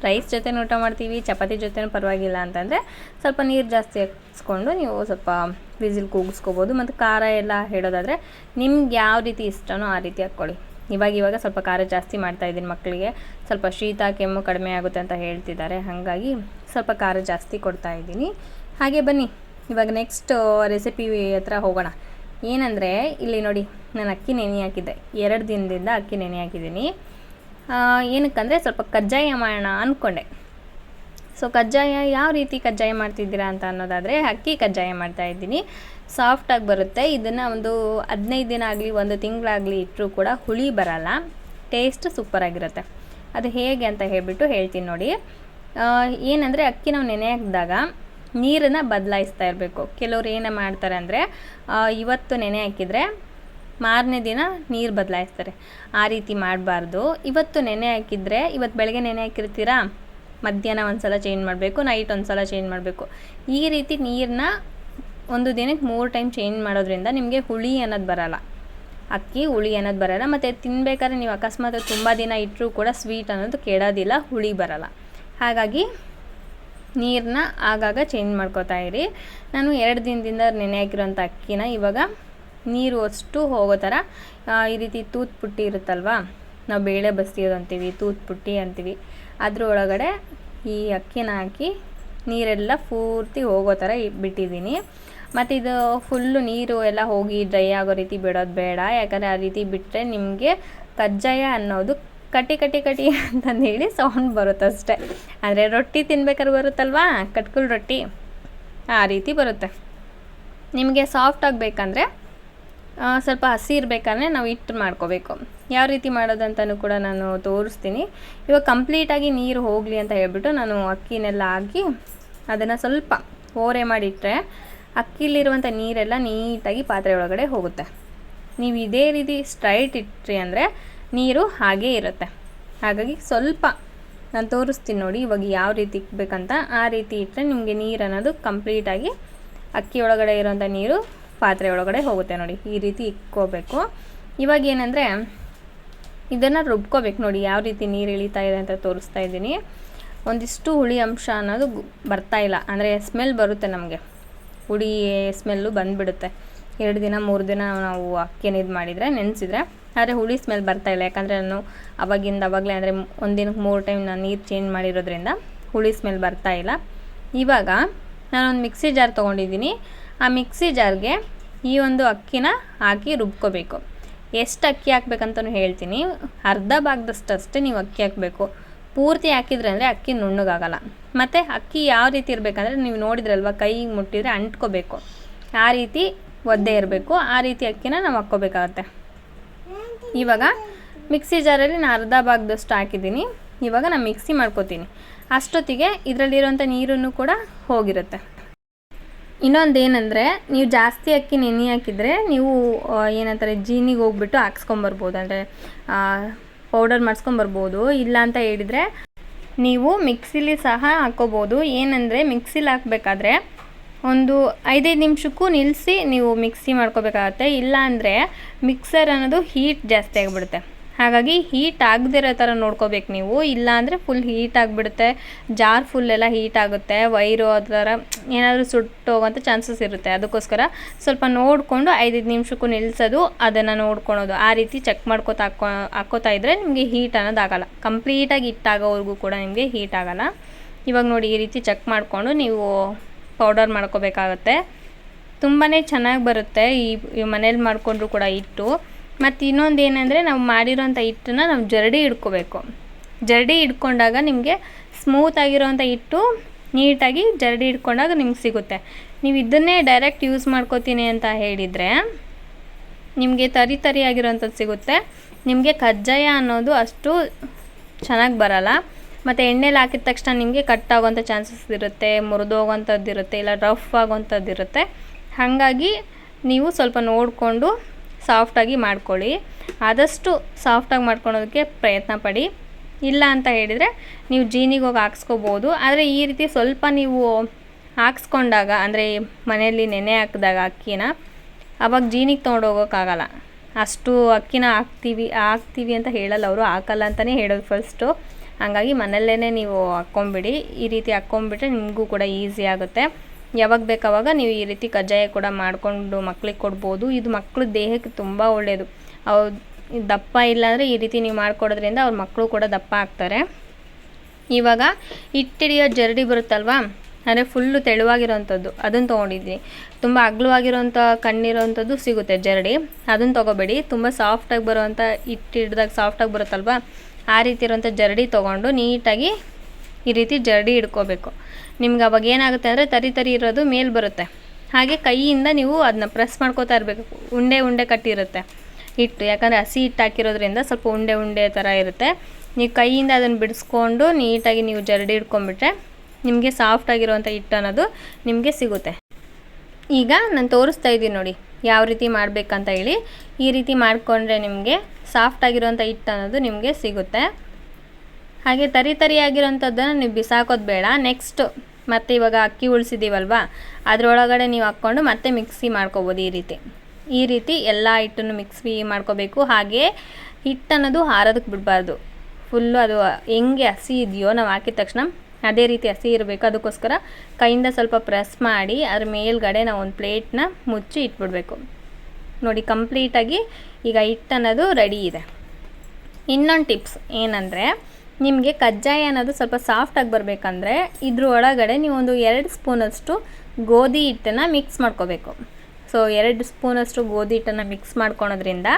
ರೈಸ್ ಜೊತೆ ಊಟ ಮಾಡ್ತೀವಿ, ಚಪಾತಿ ಜೊತೆನೂ ಪರವಾಗಿಲ್ಲ ಅಂತಂದರೆ ಸ್ವಲ್ಪ ನೀರು ಜಾಸ್ತಿ ಹಾಕ್ಸ್ಕೊಂಡು ನೀವು ಸ್ವಲ್ಪ ವಿಸಿಲ್ ಕೂಗಿಸ್ಕೋಬೋದು. ಮತ್ತು ಖಾರ ಎಲ್ಲ ಹೇಳೋದಾದರೆ, ನಿಮ್ಗೆ ಯಾವ ರೀತಿ ಇಷ್ಟನೋ ಆ ರೀತಿ ಹಾಕ್ಕೊಳ್ಳಿ. ಇವಾಗ ಇವಾಗ ಸ್ವಲ್ಪ ಖಾರ ಜಾಸ್ತಿ ಮಾಡ್ತಾ ಇದ್ದೀನಿ ಮಕ್ಕಳಿಗೆ. ಸ್ವಲ್ಪ ಶೀತ, ಕೆಮ್ಮು ಕಡಿಮೆ ಆಗುತ್ತೆ ಅಂತ ಹೇಳ್ತಿದ್ದಾರೆ. ಹಾಗಾಗಿ ಸ್ವಲ್ಪ ಖಾರ ಜಾಸ್ತಿ ಕೊಡ್ತಾ ಇದ್ದೀನಿ. ಹಾಗೆ ಬನ್ನಿ, ಇವಾಗ ನೆಕ್ಸ್ಟ್ ರೆಸಿಪಿ ಹತ್ರ ಹೋಗೋಣ. ಏನಂದರೆ, ಇಲ್ಲಿ ನೋಡಿ, ನಾನು ಅಕ್ಕಿ ನೆನೆ ಹಾಕಿದ್ದೆ. ಎರಡು ದಿನದಿಂದ ಅಕ್ಕಿ ನೆನೆ ಹಾಕಿದ್ದೀನಿ. ಏನಕ್ಕಂದರೆ, ಸ್ವಲ್ಪ ಕಜ್ಜಾಯ ಮಾಡೋಣ ಅಂದ್ಕೊಂಡೆ ಸೊ ಕಜ್ಜಾಯ ಯಾವ ರೀತಿ ಕಜ್ಜಾಯ ಮಾಡ್ತಿದ್ದೀರಾ ಅಂತ ಅನ್ನೋದಾದರೆ ಅಕ್ಕಿ ಕಜ್ಜಾಯ ಮಾಡ್ತಾ ಇದ್ದೀನಿ. ಸಾಫ್ಟಾಗಿ ಬರುತ್ತೆ. ಇದನ್ನು ಒಂದು ಹದಿನೈದು ದಿನ ಆಗಲಿ, ಒಂದು ತಿಂಗಳಾಗಲಿ ಇಟ್ಟರೂ ಕೂಡ ಹುಳಿ ಬರಲ್ಲ. ಟೇಸ್ಟ್ ಸೂಪರಾಗಿರುತ್ತೆ ಅದು ಹೇಗೆ ಅಂತ ಹೇಳಿಬಿಟ್ಟು ಹೇಳ್ತೀನಿ ನೋಡಿ. ಏನಂದರೆ ಅಕ್ಕಿ ನಾವು ನೆನೆ ಹಾಕಿದಾಗ ನೀರನ್ನು ಬದಲಾಯಿಸ್ತಾ ಇರಬೇಕು. ಕೆಲವ್ರು ಏನು ಮಾಡ್ತಾರೆ ಅಂದರೆ ಇವತ್ತು ನೆನೆ ಹಾಕಿದರೆ ಮಾರನೇ ದಿನ ನೀರು ಬದಲಾಯಿಸ್ತಾರೆ. ಆ ರೀತಿ ಮಾಡಬಾರ್ದು. ಇವತ್ತು ನೆನೆ ಹಾಕಿದರೆ, ಇವತ್ತು ಬೆಳಗ್ಗೆ ನೆನೆ ಹಾಕಿರ್ತೀರಾ? ಮಧ್ಯಾಹ್ನ ಒಂದು ಸಲ ಚೇಂಜ್ ಮಾಡಬೇಕು ನೈಟ್ ಒಂದು ಸಲ ಚೇಂಜ್ ಮಾಡಬೇಕು. ಈ ರೀತಿ ನೀರನ್ನ ಒಂದು ದಿನಕ್ಕೆ ಮೂರು ಟೈಮ್ ಚೇಂಜ್ ಮಾಡೋದ್ರಿಂದ ನಿಮಗೆ ಹುಳಿ ಅನ್ನೋದು ಬರಲ್ಲ. ಅಕ್ಕಿ, ಹುಳಿ ಅನ್ನೋದು ಬರಲ್ಲ. ಮತ್ತು ತಿನ್ಬೇಕಾದ್ರೆ ನೀವು ಅಕಸ್ಮಾತ್ ತುಂಬ ದಿನ ಇಟ್ಟರೂ ಕೂಡ ಸ್ವೀಟ್ ಅನ್ನೋದು ಕೆಡೋದಿಲ್ಲ, ಹುಳಿ ಬರಲ್ಲ. ಹಾಗಾಗಿ ನೀರನ್ನ ಆಗಾಗ ಚೇಂಜ್ ಮಾಡ್ಕೋತಾ ಇರಿ. ನಾನು ಎರಡು ದಿನದಿಂದ ನೆನೆ ಹಾಕಿರೋಂಥ ಅಕ್ಕಿನ ಇವಾಗ ನೀರು ಅಷ್ಟು ಹೋಗೋ ಥರ ಈ ರೀತಿ ತೂತ್ ಪುಟ್ಟಿ ಇರುತ್ತಲ್ವ? ನಾವು ಬೇಳೆ ಬಸ್ತಿಯೋದು ಅಂತೀವಿ ತೂತ್ ಪುಟ್ಟಿ ಅಂತೀವಿ. ಅದ್ರ ಒಳಗಡೆ ಈ ಅಕ್ಕಿನ ಹಾಕಿ ನೀರೆಲ್ಲ ಪೂರ್ತಿ ಹೋಗೋ ಥರ ಬಿಟ್ಟಿದ್ದೀನಿ. ಮತ್ತು ಇದು ಫುಲ್ಲು ನೀರು ಎಲ್ಲ ಹೋಗಿ ಡ್ರೈ ಆಗೋ ರೀತಿ ಬಿಡೋದು ಬೇಡ. ಯಾಕಂದರೆ ಆ ರೀತಿ ಬಿಟ್ಟರೆ ನಿಮಗೆ ಕಜ್ಜಾಯ ಅನ್ನೋದು ಕಟಿ ಕಟಿ ಅಂತಂದು ಹೇಳಿ ಸೌಂಡ್ ಬರುತ್ತೆ ಅಷ್ಟೇ. ಅಂದರೆ ರೊಟ್ಟಿ ತಿನ್ಬೇಕಾದ್ರೆ ಬರುತ್ತಲ್ವಾ? ಕಟ್ಕುಲ್ ರೊಟ್ಟಿ. ಆ ರೀತಿ ಬರುತ್ತೆ. ನಿಮಗೆ ಸಾಫ್ಟ್ ಆಗಬೇಕಂದ್ರೆ ಸ್ವಲ್ಪ ಹಸಿ ಇರಬೇಕಾದ್ರೆ ನಾವು ಹಿಟ್ಟು ಮಾಡ್ಕೋಬೇಕು. ಯಾವ ರೀತಿ ಮಾಡೋದಂತಲೂ ಕೂಡ ನಾನು ತೋರಿಸ್ತೀನಿ. ಇವಾಗ ಕಂಪ್ಲೀಟಾಗಿ ನೀರು ಹೋಗಲಿ ಅಂತ ಹೇಳ್ಬಿಟ್ಟು ನಾನು ಅಕ್ಕಿನೆಲ್ಲ ಹಾಕಿ ಅದನ್ನು ಸ್ವಲ್ಪ ಓರೆ ಮಾಡಿಟ್ಟರೆ ಅಕ್ಕಿಲಿರುವಂಥ ನೀರೆಲ್ಲ ನೀಟಾಗಿ ಪಾತ್ರೆ ಒಳಗಡೆ ಹೋಗುತ್ತೆ. ನೀವು ಇದೇ ರೀತಿ ಸ್ಟ್ರೈಟ್ ಇಟ್ರಿ ಅಂದರೆ ನೀರು ಹಾಗೇ ಇರುತ್ತೆ. ಹಾಗಾಗಿ ಸ್ವಲ್ಪ ನಾನು ತೋರಿಸ್ತೀನಿ ನೋಡಿ ಇವಾಗ ಯಾವ ರೀತಿ ಇಕ್ಬೇಕಂತ. ಆ ರೀತಿ ಇಟ್ಟರೆ ನಿಮಗೆ ನೀರು ಅನ್ನೋದು ಕಂಪ್ಲೀಟಾಗಿ ಅಕ್ಕಿ ಒಳಗಡೆ ಇರೋಂಥ ನೀರು ಪಾತ್ರೆ ಒಳಗಡೆ ಹೋಗುತ್ತೆ ನೋಡಿ, ಈ ರೀತಿ ಇಕ್ಕೋಬೇಕು. ಇವಾಗ ಏನಂದರೆ, ಇದನ್ನು ರುಬ್ಕೋಬೇಕು ನೋಡಿ, ಯಾವ ರೀತಿ ನೀರು ಇಳಿತಾ ಇದೆ ಅಂತ ತೋರಿಸ್ತಾ ಇದ್ದೀನಿ. ಒಂದಿಷ್ಟು ಹುಳಿ ಅಂಶ ಅನ್ನೋದು ಬರ್ತಾ ಇಲ್ಲ, ಅಂದರೆ ಸ್ಮೆಲ್ ಬರುತ್ತೆ ನಮಗೆ. ಹುಳಿ ಸ್ಮೆಲ್ಲು ಬಂದುಬಿಡುತ್ತೆ. ಎರಡು ದಿನ, ಮೂರು ದಿನ ನಾವು ಅಕ್ಕಿನ ಇದು ಮಾಡಿದರೆ, ನೆನೆಸಿದ್ರೆ, ಆದರೆ ಹುಳಿ ಸ್ಮೆಲ್ ಬರ್ತಾ ಇಲ್ಲ. ಯಾಕಂದರೆ ನಾನು ಅವಾಗಿಂದ ಅವಾಗಲೇ, ಅಂದರೆ ಒಂದಿನಕ್ಕೆ ಮೂರು ಟೈಮ್ ನಾನು ನೀರು ಚೇಂಜ್ ಮಾಡಿರೋದ್ರಿಂದ ಹುಳಿ ಸ್ಮೆಲ್ ಬರ್ತಾ ಇಲ್ಲ. ಇವಾಗ ನಾನೊಂದು ಮಿಕ್ಸಿ ಜಾರ್ ತೊಗೊಂಡಿದ್ದೀನಿ. ಆ ಮಿಕ್ಸಿ ಜಾರ್ಗೆ ಈ ಒಂದು ಅಕ್ಕಿನ ಹಾಕಿ ರುಬ್ಕೋಬೇಕು. ಎಷ್ಟು ಅಕ್ಕಿ ಹಾಕ್ಬೇಕಂತಲೂ ಹೇಳ್ತೀನಿ. ಅರ್ಧ ಭಾಗದಷ್ಟು ಅಷ್ಟೇ ನೀವು ಅಕ್ಕಿ ಹಾಕಬೇಕು. ಪೂರ್ತಿ ಹಾಕಿದ್ರೆ ಅಂದರೆ ಅಕ್ಕಿ ನುಣ್ಣಗಾಗಲ್ಲ. ಮತ್ತು ಅಕ್ಕಿ ಯಾವ ರೀತಿ ಇರಬೇಕಂದ್ರೆ ನೀವು ನೋಡಿದ್ರಲ್ವ, ಕೈಗೆ ಮುಟ್ಟಿದರೆ ಅಂಟ್ಕೋಬೇಕು. ಆ ರೀತಿ ಒದ್ದೆ ಇರಬೇಕು. ಆ ರೀತಿ ಅಕ್ಕಿನ ನಾವು ಹಾಕ್ಕೋಬೇಕಾಗತ್ತೆ. ಇವಾಗ ಮಿಕ್ಸಿ ಜಾರಲ್ಲಿ ನಾನು ಅರ್ಧ ಭಾಗದಷ್ಟು ಹಾಕಿದ್ದೀನಿ. ಇವಾಗ ನಾನು ಮಿಕ್ಸಿ ಮಾಡ್ಕೋತೀನಿ. ಅಷ್ಟೊತ್ತಿಗೆ ಇದರಲ್ಲಿರುವಂಥ ನೀರನ್ನು ಕೂಡ ಹೋಗಿರುತ್ತೆ. ಇನ್ನೊಂದು ಏನಂದರೆ ನೀವು ಜಾಸ್ತಿ ಅಕ್ಕಿ ನೆನೆ ಹಾಕಿದರೆ ನೀವು ಏನಂತಾರೆ, ಜೀನಿಗೆ ಹೋಗ್ಬಿಟ್ಟು ಹಾಕ್ಸ್ಕೊಂಬರ್ಬೋದು. ಅಂದರೆ ಪೌಡರ್ ಮಾಡಿಸ್ಕೊಂಬರ್ಬೋದು. ಇಲ್ಲ ಅಂತ ಹೇಳಿದರೆ, ನೀವು ಮಿಕ್ಸಿಲಿ ಸಹ ಹಾಕ್ಕೋಬೋದು. ಏನಂದರೆ ಮಿಕ್ಸಿಲಿ ಹಾಕಬೇಕಾದ್ರೆ ಒಂದು ಐದೈದು ನಿಮಿಷಕ್ಕೂ ನಿಲ್ಲಿಸಿ ನೀವು ಮಿಕ್ಸಿ ಮಾಡ್ಕೋಬೇಕಾಗತ್ತೆ. ಇಲ್ಲ ಅಂದರೆ ಮಿಕ್ಸರ್ ಅನ್ನೋದು ಹೀಟ್ ಜಾಸ್ತಿ ಆಗಿಬಿಡುತ್ತೆ. ಹಾಗಾಗಿ ಹೀಟ್ ಆಗದಿರೋ ಥರ ನೋಡ್ಕೋಬೇಕು ನೀವು. ಇಲ್ಲ ಅಂದರೆ ಫುಲ್ ಹೀಟ್ ಆಗಿಬಿಡುತ್ತೆ ಜಾರ್ ಎಲ್ಲ ಹೀಟ್ ಆಗುತ್ತೆ. ವೈರು ಆ ಥರ ಏನಾದರೂ ಸುಟ್ಟೋಗೋಂಥ ಚಾನ್ಸಸ್ ಇರುತ್ತೆ. ಅದಕ್ಕೋಸ್ಕರ ಸ್ವಲ್ಪ ನೋಡಿಕೊಂಡು ಐದೈದು ನಿಮಿಷಕ್ಕೂ ನಿಲ್ಲಿಸೋದು ಅದನ್ನು ನೋಡ್ಕೊಳೋದು. ಆ ರೀತಿ ಚೆಕ್ ಮಾಡ್ಕೋತಾ ಹಾಕೋ, ಹಾಕೋತಾ ಇದ್ದರೆ ನಿಮಗೆ ಹೀಟ್ ಅನ್ನೋದು ಆಗೋಲ್ಲ. ಕಂಪ್ಲೀಟಾಗಿ ಹಿಟ್ಟಾಗೋವರೆಗೂ ಕೂಡ ನಿಮಗೆ ಹೀಟ್ ಆಗೋಲ್ಲ. ಇವಾಗ ನೋಡಿ ಈ ರೀತಿ ಚೆಕ್ ಮಾಡಿಕೊಂಡು ನೀವು ಪೌಡರ್ ಮಾಡ್ಕೋಬೇಕಾಗತ್ತೆ. ತುಂಬಾ ಚೆನ್ನಾಗಿ ಬರುತ್ತೆ. ಈ ಮನೇಲಿ ಮಾಡಿಕೊಂಡ್ರು ಕೂಡ ಹಿಟ್ಟು. ಮತ್ತು ಇನ್ನೊಂದು ಏನಂದರೆ ನಾವು ಮಾಡಿರೋಂಥ ಹಿಟ್ಟನ್ನ ನಾವು ಜರಡಿ ಹಿಡ್ಕೋಬೇಕು ಜರಡಿ ಹಿಡ್ಕೊಂಡಾಗ ನಿಮಗೆ ಸ್ಮೂತ್ ಆಗಿರೋವಂಥ ಹಿಟ್ಟು ನೀಟಾಗಿ ಜರಡಿ ಹಿಡ್ಕೊಂಡಾಗ ನಿಮ್ಗೆ ಸಿಗುತ್ತೆ. ನೀವು ಇದನ್ನೇ ಡೈರೆಕ್ಟ್ ಯೂಸ್ ಮಾಡ್ಕೋತೀನಿ ಅಂತ ಹೇಳಿದರೆ ನಿಮಗೆ ತರಿ ತರಿ ಆಗಿರೋಂಥದ್ದು ಸಿಗುತ್ತೆ. ನಿಮಗೆ ಕಜ್ಜಾಯ ಅನ್ನೋದು ಅಷ್ಟು ಚೆನ್ನಾಗಿ ಬರಲ್ಲ. ಮತ್ತು ಎಣ್ಣೆಲಿ ಹಾಕಿದ ತಕ್ಷಣ ನಿಮಗೆ ಕಟ್ ಆಗೋಂಥ ಚಾನ್ಸಸ್ ಇರುತ್ತೆ, ಮುರಿದು ಹೋಗೋಂಥದ್ದು ಇರುತ್ತೆ, ಇಲ್ಲ ರಫ್ ಆಗೋಂಥದ್ದು ಇರುತ್ತೆ. ಹಾಗಾಗಿ ನೀವು ಸ್ವಲ್ಪ ನೋಡಿಕೊಂಡು ಸಾಫ್ಟಾಗಿ ಮಾಡ್ಕೊಳ್ಳಿ. ಆದಷ್ಟು ಸಾಫ್ಟಾಗಿ ಮಾಡ್ಕೊಳೋದಕ್ಕೆ ಪ್ರಯತ್ನ ಪಡಿ. ಇಲ್ಲ ಅಂತ ಹೇಳಿದರೆ ನೀವು ಜೀನಿಗೆ ಹೋಗಿ ಹಾಕ್ಸ್ಕೋಬೋದು. ಆದರೆ ಈ ರೀತಿ ಸ್ವಲ್ಪ ನೀವು ಹಾಕ್ಸ್ಕೊಂಡಾಗ, ಅಂದರೆ ಮನೆಯಲ್ಲಿ ನೆನೆ ಹಾಕಿದಾಗ ಅಕ್ಕಿನ, ಅವಾಗ ಜೀನಿಗೆ ತೊಗೊಂಡು ಹೋಗೋಕ್ಕಾಗಲ್ಲ. ಅಷ್ಟು ಅಕ್ಕಿನ ಹಾಕ್ತೀವಿ ಹಾಕ್ತೀವಿ ಅಂತ ಹೇಳಲ್ಲ ಅವರು. ಹಾಕಲ್ಲ ಅಂತಲೇ ಹೇಳೋದು ಫಸ್ಟು ಹಾಗಾಗಿ ಮನೆಯಲ್ಲೇ ನೀವು ಹಾಕ್ಕೊಂಬಿಡಿ. ಈ ರೀತಿ ಹಾಕ್ಕೊಂಬಿಟ್ರೆ ನಿಮಗೂ ಕೂಡ ಈಸಿ ಆಗುತ್ತೆ. ಯಾವಾಗ ಬೇಕಾವಾಗ ನೀವು ಈ ರೀತಿ ಕಜ್ಜಾಯ ಕೂಡ ಮಾಡಿಕೊಂಡು ಮಕ್ಳಿಗೆ ಕೊಡ್ಬೋದು. ಇದು ಮಕ್ಕಳ ದೇಹಕ್ಕೆ ತುಂಬ ಒಳ್ಳೆಯದು ಅವ್ರು ದಪ್ಪ ಇಲ್ಲಾಂದರೆ ಈ ರೀತಿ ನೀವು ಮಾಡಿಕೊಡೋದ್ರಿಂದ ಅವ್ರ ಮಕ್ಕಳು ಕೂಡ ದಪ್ಪ ಆಗ್ತಾರೆ. ಇವಾಗ ಹಿಟ್ಟಿಡಿಯೋ ಜರಡಿ ಬರುತ್ತಲ್ವಾ? ಅಂದರೆ ಫುಲ್ಲು ತೆಳುವಾಗಿರೋವಂಥದ್ದು ಅದನ್ನು ತೊಗೊಂಡಿದ್ದೀನಿ ತುಂಬ ಅಗ್ಲವಾಗಿರೋಂಥ ಕಣ್ಣಿರೋವಂಥದ್ದು ಸಿಗುತ್ತೆ ಜರಡಿ. ಅದನ್ನು ತೊಗೋಬೇಡಿ. ತುಂಬ ಸಾಫ್ಟಾಗಿ ಬರುವಂಥ ಹಿಟ್ಟು ಹಿಡ್ದಾಗ ಸಾಫ್ಟಾಗಿ ಬರುತ್ತಲ್ವ? ಆ ರೀತಿ ಇರೋಂಥ ಜರಡಿ ತೊಗೊಂಡು ನೀಟಾಗಿ ಈ ರೀತಿ ಜರಡಿ ಹಿಡ್ಕೋಬೇಕು. ನಿಮ್ಗೆ ಅವಾಗ ಏನಾಗುತ್ತೆ ಅಂದರೆ ತರಿ ತರಿ ಇರೋದು ಮೇಲೆ ಬರುತ್ತೆ. ಹಾಗೆ ಕೈಯಿಂದ ನೀವು ಅದನ್ನ ಪ್ರೆಸ್ ಮಾಡ್ಕೋತಾ ಇರಬೇಕು. ಉಂಡೆ ಉಂಡೆ ಕಟ್ಟಿರುತ್ತೆ. ಹಿಟ್ಟು, ಯಾಕಂದರೆ ಹಸಿ ಹಿಟ್ಟು ಹಾಕಿರೋದ್ರಿಂದ ಸ್ವಲ್ಪ ಉಂಡೆ ಉಂಡೆ ಥರ ಇರುತ್ತೆ. ನೀವು ಕೈಯಿಂದ ಅದನ್ನು ಬಿಡಿಸ್ಕೊಂಡು ನೀಟಾಗಿ ನೀವು ಜರಡಿ ಹಿಡ್ಕೊಂಬಿಟ್ರೆ ನಿಮಗೆ ಸಾಫ್ಟ್ ಆಗಿರುವಂಥ ಹಿಟ್ಟು ಅನ್ನೋದು ನಿಮಗೆ ಸಿಗುತ್ತೆ. ಈಗ ನಾನು ತೋರಿಸ್ತಾ ಇದ್ದೀನಿ ನೋಡಿ ಯಾವ ರೀತಿ ಮಾಡಬೇಕಂತ ಹೇಳಿ. ಈ ರೀತಿ ಮಾಡಿಕೊಂಡ್ರೆ ನಿಮಗೆ ಸಾಫ್ಟ್ ಆಗಿರುವಂಥ ಹಿಟ್ಟು ಅನ್ನೋದು ನಿಮಗೆ ಸಿಗುತ್ತೆ. ಹಾಗೆ ತರಿ ತರಿಯಾಗಿರೋಂಥದ್ದನ್ನು ನೀವು ಬಿಸಾಕೋದು ಬೇಡ. ನೆಕ್ಸ್ಟ್ ಮತ್ತು ಇವಾಗ ಅಕ್ಕಿ ಉಳಿಸಿದ್ದೀವಲ್ವಾ ಅದರೊಳಗಡೆ ನೀವು ಹಾಕ್ಕೊಂಡು ಮತ್ತೆ ಮಿಕ್ಸಿ ಮಾಡ್ಕೋಬೋದು ಈ ರೀತಿ. ಈ ರೀತಿ ಎಲ್ಲ ಹಿಟ್ಟನ್ನು ಮಿಕ್ಸಿ ಮಾಡ್ಕೋಬೇಕು. ಹಾಗೆ ಹಿಟ್ಟು ಅನ್ನೋದು ಹಾರೋದಕ್ಕೆ ಬಿಡಬಾರ್ದು. ಫುಲ್ಲು ಅದು ಹೆಂಗೆ ಹಸಿ ಇದೆಯೋ ನಾವು ಹಾಕಿದ ತಕ್ಷಣ ಅದೇ ರೀತಿ ಹಸಿ ಇರಬೇಕು. ಅದಕ್ಕೋಸ್ಕರ ಕೈಯಿಂದ ಸ್ವಲ್ಪ ಪ್ರೆಸ್ ಮಾಡಿ ಅದ್ರ ಮೇಲ್ಗಡೆ ನಾವು ಒಂದು ಪ್ಲೇಟ್ನ ಮುಚ್ಚಿ ಇಟ್ಬಿಡಬೇಕು. ನೋಡಿ ಕಂಪ್ಲೀಟಾಗಿ ಈಗ ಹಿಟ್ಟು ಅನ್ನೋದು ರೆಡಿ ಇದೆ. ಇನ್ನೊಂದು ಟಿಪ್ಸ್ ಏನಂದರೆ ನಿಮಗೆ ಕಜ್ಜಾಯ ಅನ್ನೋದು ಸ್ವಲ್ಪ ಸಾಫ್ಟಾಗಿ ಬರಬೇಕಂದ್ರೆ ಇದ್ರ ಒಳಗಡೆ ನೀವು ಒಂದು ಎರಡು ಸ್ಪೂನಷ್ಟು ಗೋಧಿ ಹಿಟ್ಟನ್ನು ಮಿಕ್ಸ್ ಮಾಡ್ಕೋಬೇಕು. ಸೊ ಎರಡು ಸ್ಪೂನಷ್ಟು ಗೋಧಿ ಹಿಟ್ಟನ್ನು ಮಿಕ್ಸ್ ಮಾಡ್ಕೊಳೋದ್ರಿಂದ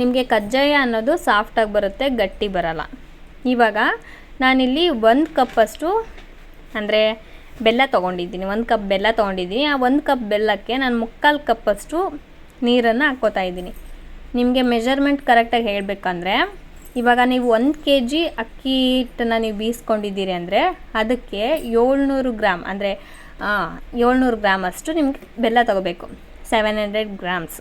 ನಿಮಗೆ ಕಜ್ಜಾಯ ಅನ್ನೋದು ಸಾಫ್ಟಾಗಿ ಬರುತ್ತೆ, ಗಟ್ಟಿ ಬರಲ್ಲ. ಇವಾಗ ನಾನಿಲ್ಲಿ ಒಂದು ಕಪ್ಪಷ್ಟು ಅಂದರೆ ಬೆಲ್ಲ ತೊಗೊಂಡಿದ್ದೀನಿ, ಒಂದು ಕಪ್ ಬೆಲ್ಲ ತೊಗೊಂಡಿದ್ದೀನಿ. ಆ ಒಂದು ಕಪ್ ಬೆಲ್ಲಕ್ಕೆ ನಾನು ಮುಕ್ಕಾಲು ಕಪ್ಪಷ್ಟು ನೀರನ್ನು ಹಾಕ್ಕೋತಾ ಇದ್ದೀನಿ. ನಿಮಗೆ ಮೆಜರ್ಮೆಂಟ್ ಕರೆಕ್ಟಾಗಿ ಹೇಳಬೇಕಂದ್ರೆ ಇವಾಗ ನೀವು ಒಂದು ಕೆ ಜಿ ಅಕ್ಕಿ ಹಿಟ್ಟನ್ನು ನೀವು ಬೀಸ್ಕೊಂಡಿದ್ದೀರಿ ಅಂದರೆ ಅದಕ್ಕೆ ಏಳ್ನೂರು ಗ್ರಾಮ್ ಅಂದರೆ ಏಳ್ನೂರು ಗ್ರಾಮ್ ಅಷ್ಟು ನಿಮಗೆ ಬೆಲ್ಲ ತೊಗೋಬೇಕು. ಸೆವೆನ್ ಹಂಡ್ರೆಡ್ ಗ್ರಾಮ್ಸ್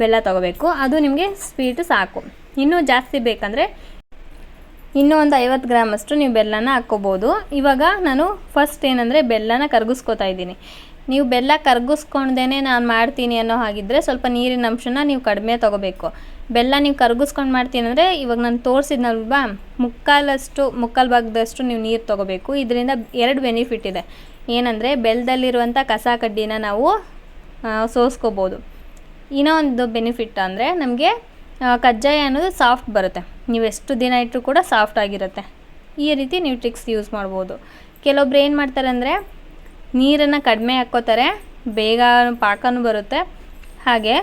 ಬೆಲ್ಲ ತೊಗೋಬೇಕು. ಅದು ನಿಮಗೆ ಸ್ವೀಟು ಸಾಕು. ಇನ್ನೂ ಜಾಸ್ತಿ ಬೇಕಂದರೆ ಇನ್ನೂ ಒಂದು ಐವತ್ತು ಗ್ರಾಮಷ್ಟು ನೀವು ಬೆಲ್ಲನ ಹಾಕ್ಕೋಬೋದು. ಇವಾಗ ನಾನು ಫಸ್ಟ್ ಏನಂದರೆ ಬೆಲ್ಲನ ಕರಗಿಸ್ಕೋತಾ ಇದ್ದೀನಿ. ನೀವು ಬೆಲ್ಲ ಕರಗಿಸ್ಕೊಂಡೇ ನಾನು ಮಾಡ್ತೀನಿ ಅನ್ನೋ ಹಾಗಿದ್ದರೆ ಸ್ವಲ್ಪ ನೀರಿನ ಅಂಶನ ನೀವು ಕಡಿಮೆ ತೊಗೋಬೇಕು. ಬೆಲ್ಲ ನೀವು ಕರಗಿಸ್ಕೊಂಡು ಮಾಡ್ತೀನಿ ಅಂದರೆ ಇವಾಗ ನಾನು ತೋರಿಸಿದ್ನಲ್ವಾ, ಮುಕ್ಕಾಲಷ್ಟು, ಮುಕ್ಕಾಲು ಭಾಗದಷ್ಟು ನೀವು ನೀರು ತೊಗೋಬೇಕು. ಇದರಿಂದ ಎರಡು ಬೆನಿಫಿಟ್ ಇದೆ. ಏನಂದರೆ ಬೆಲ್ಲದಲ್ಲಿರುವಂಥ ಕಸ ಕಡ್ಡಿನ ನಾವು ಸೋಸ್ಕೋಬೋದು. ಇನ್ನೂ ಒಂದು ಬೆನಿಫಿಟ್ ಅಂದರೆ ನಮಗೆ ಕಜ್ಜಾಯ ಅನ್ನೋದು ಸಾಫ್ಟ್ ಬರುತ್ತೆ. ನೀವು ಎಷ್ಟು ದಿನ ಇಟ್ಟರೂ ಕೂಡ ಸಾಫ್ಟ್ ಆಗಿರುತ್ತೆ. ಈ ರೀತಿ ನೀವು ಟ್ರಿಕ್ಸ್ ಯೂಸ್ ಮಾಡ್ಬೋದು. ಕೆಲವೊಬ್ರು ಏನು ಮಾಡ್ತಾರೆ ಅಂದರೆ ನೀರನ್ನು ಕಡಿಮೆ ಹಾಕ್ಕೋತಾರೆ, ಬೇಗ ಪಾಕನೂ ಬರುತ್ತೆ. ಹಾಗೆ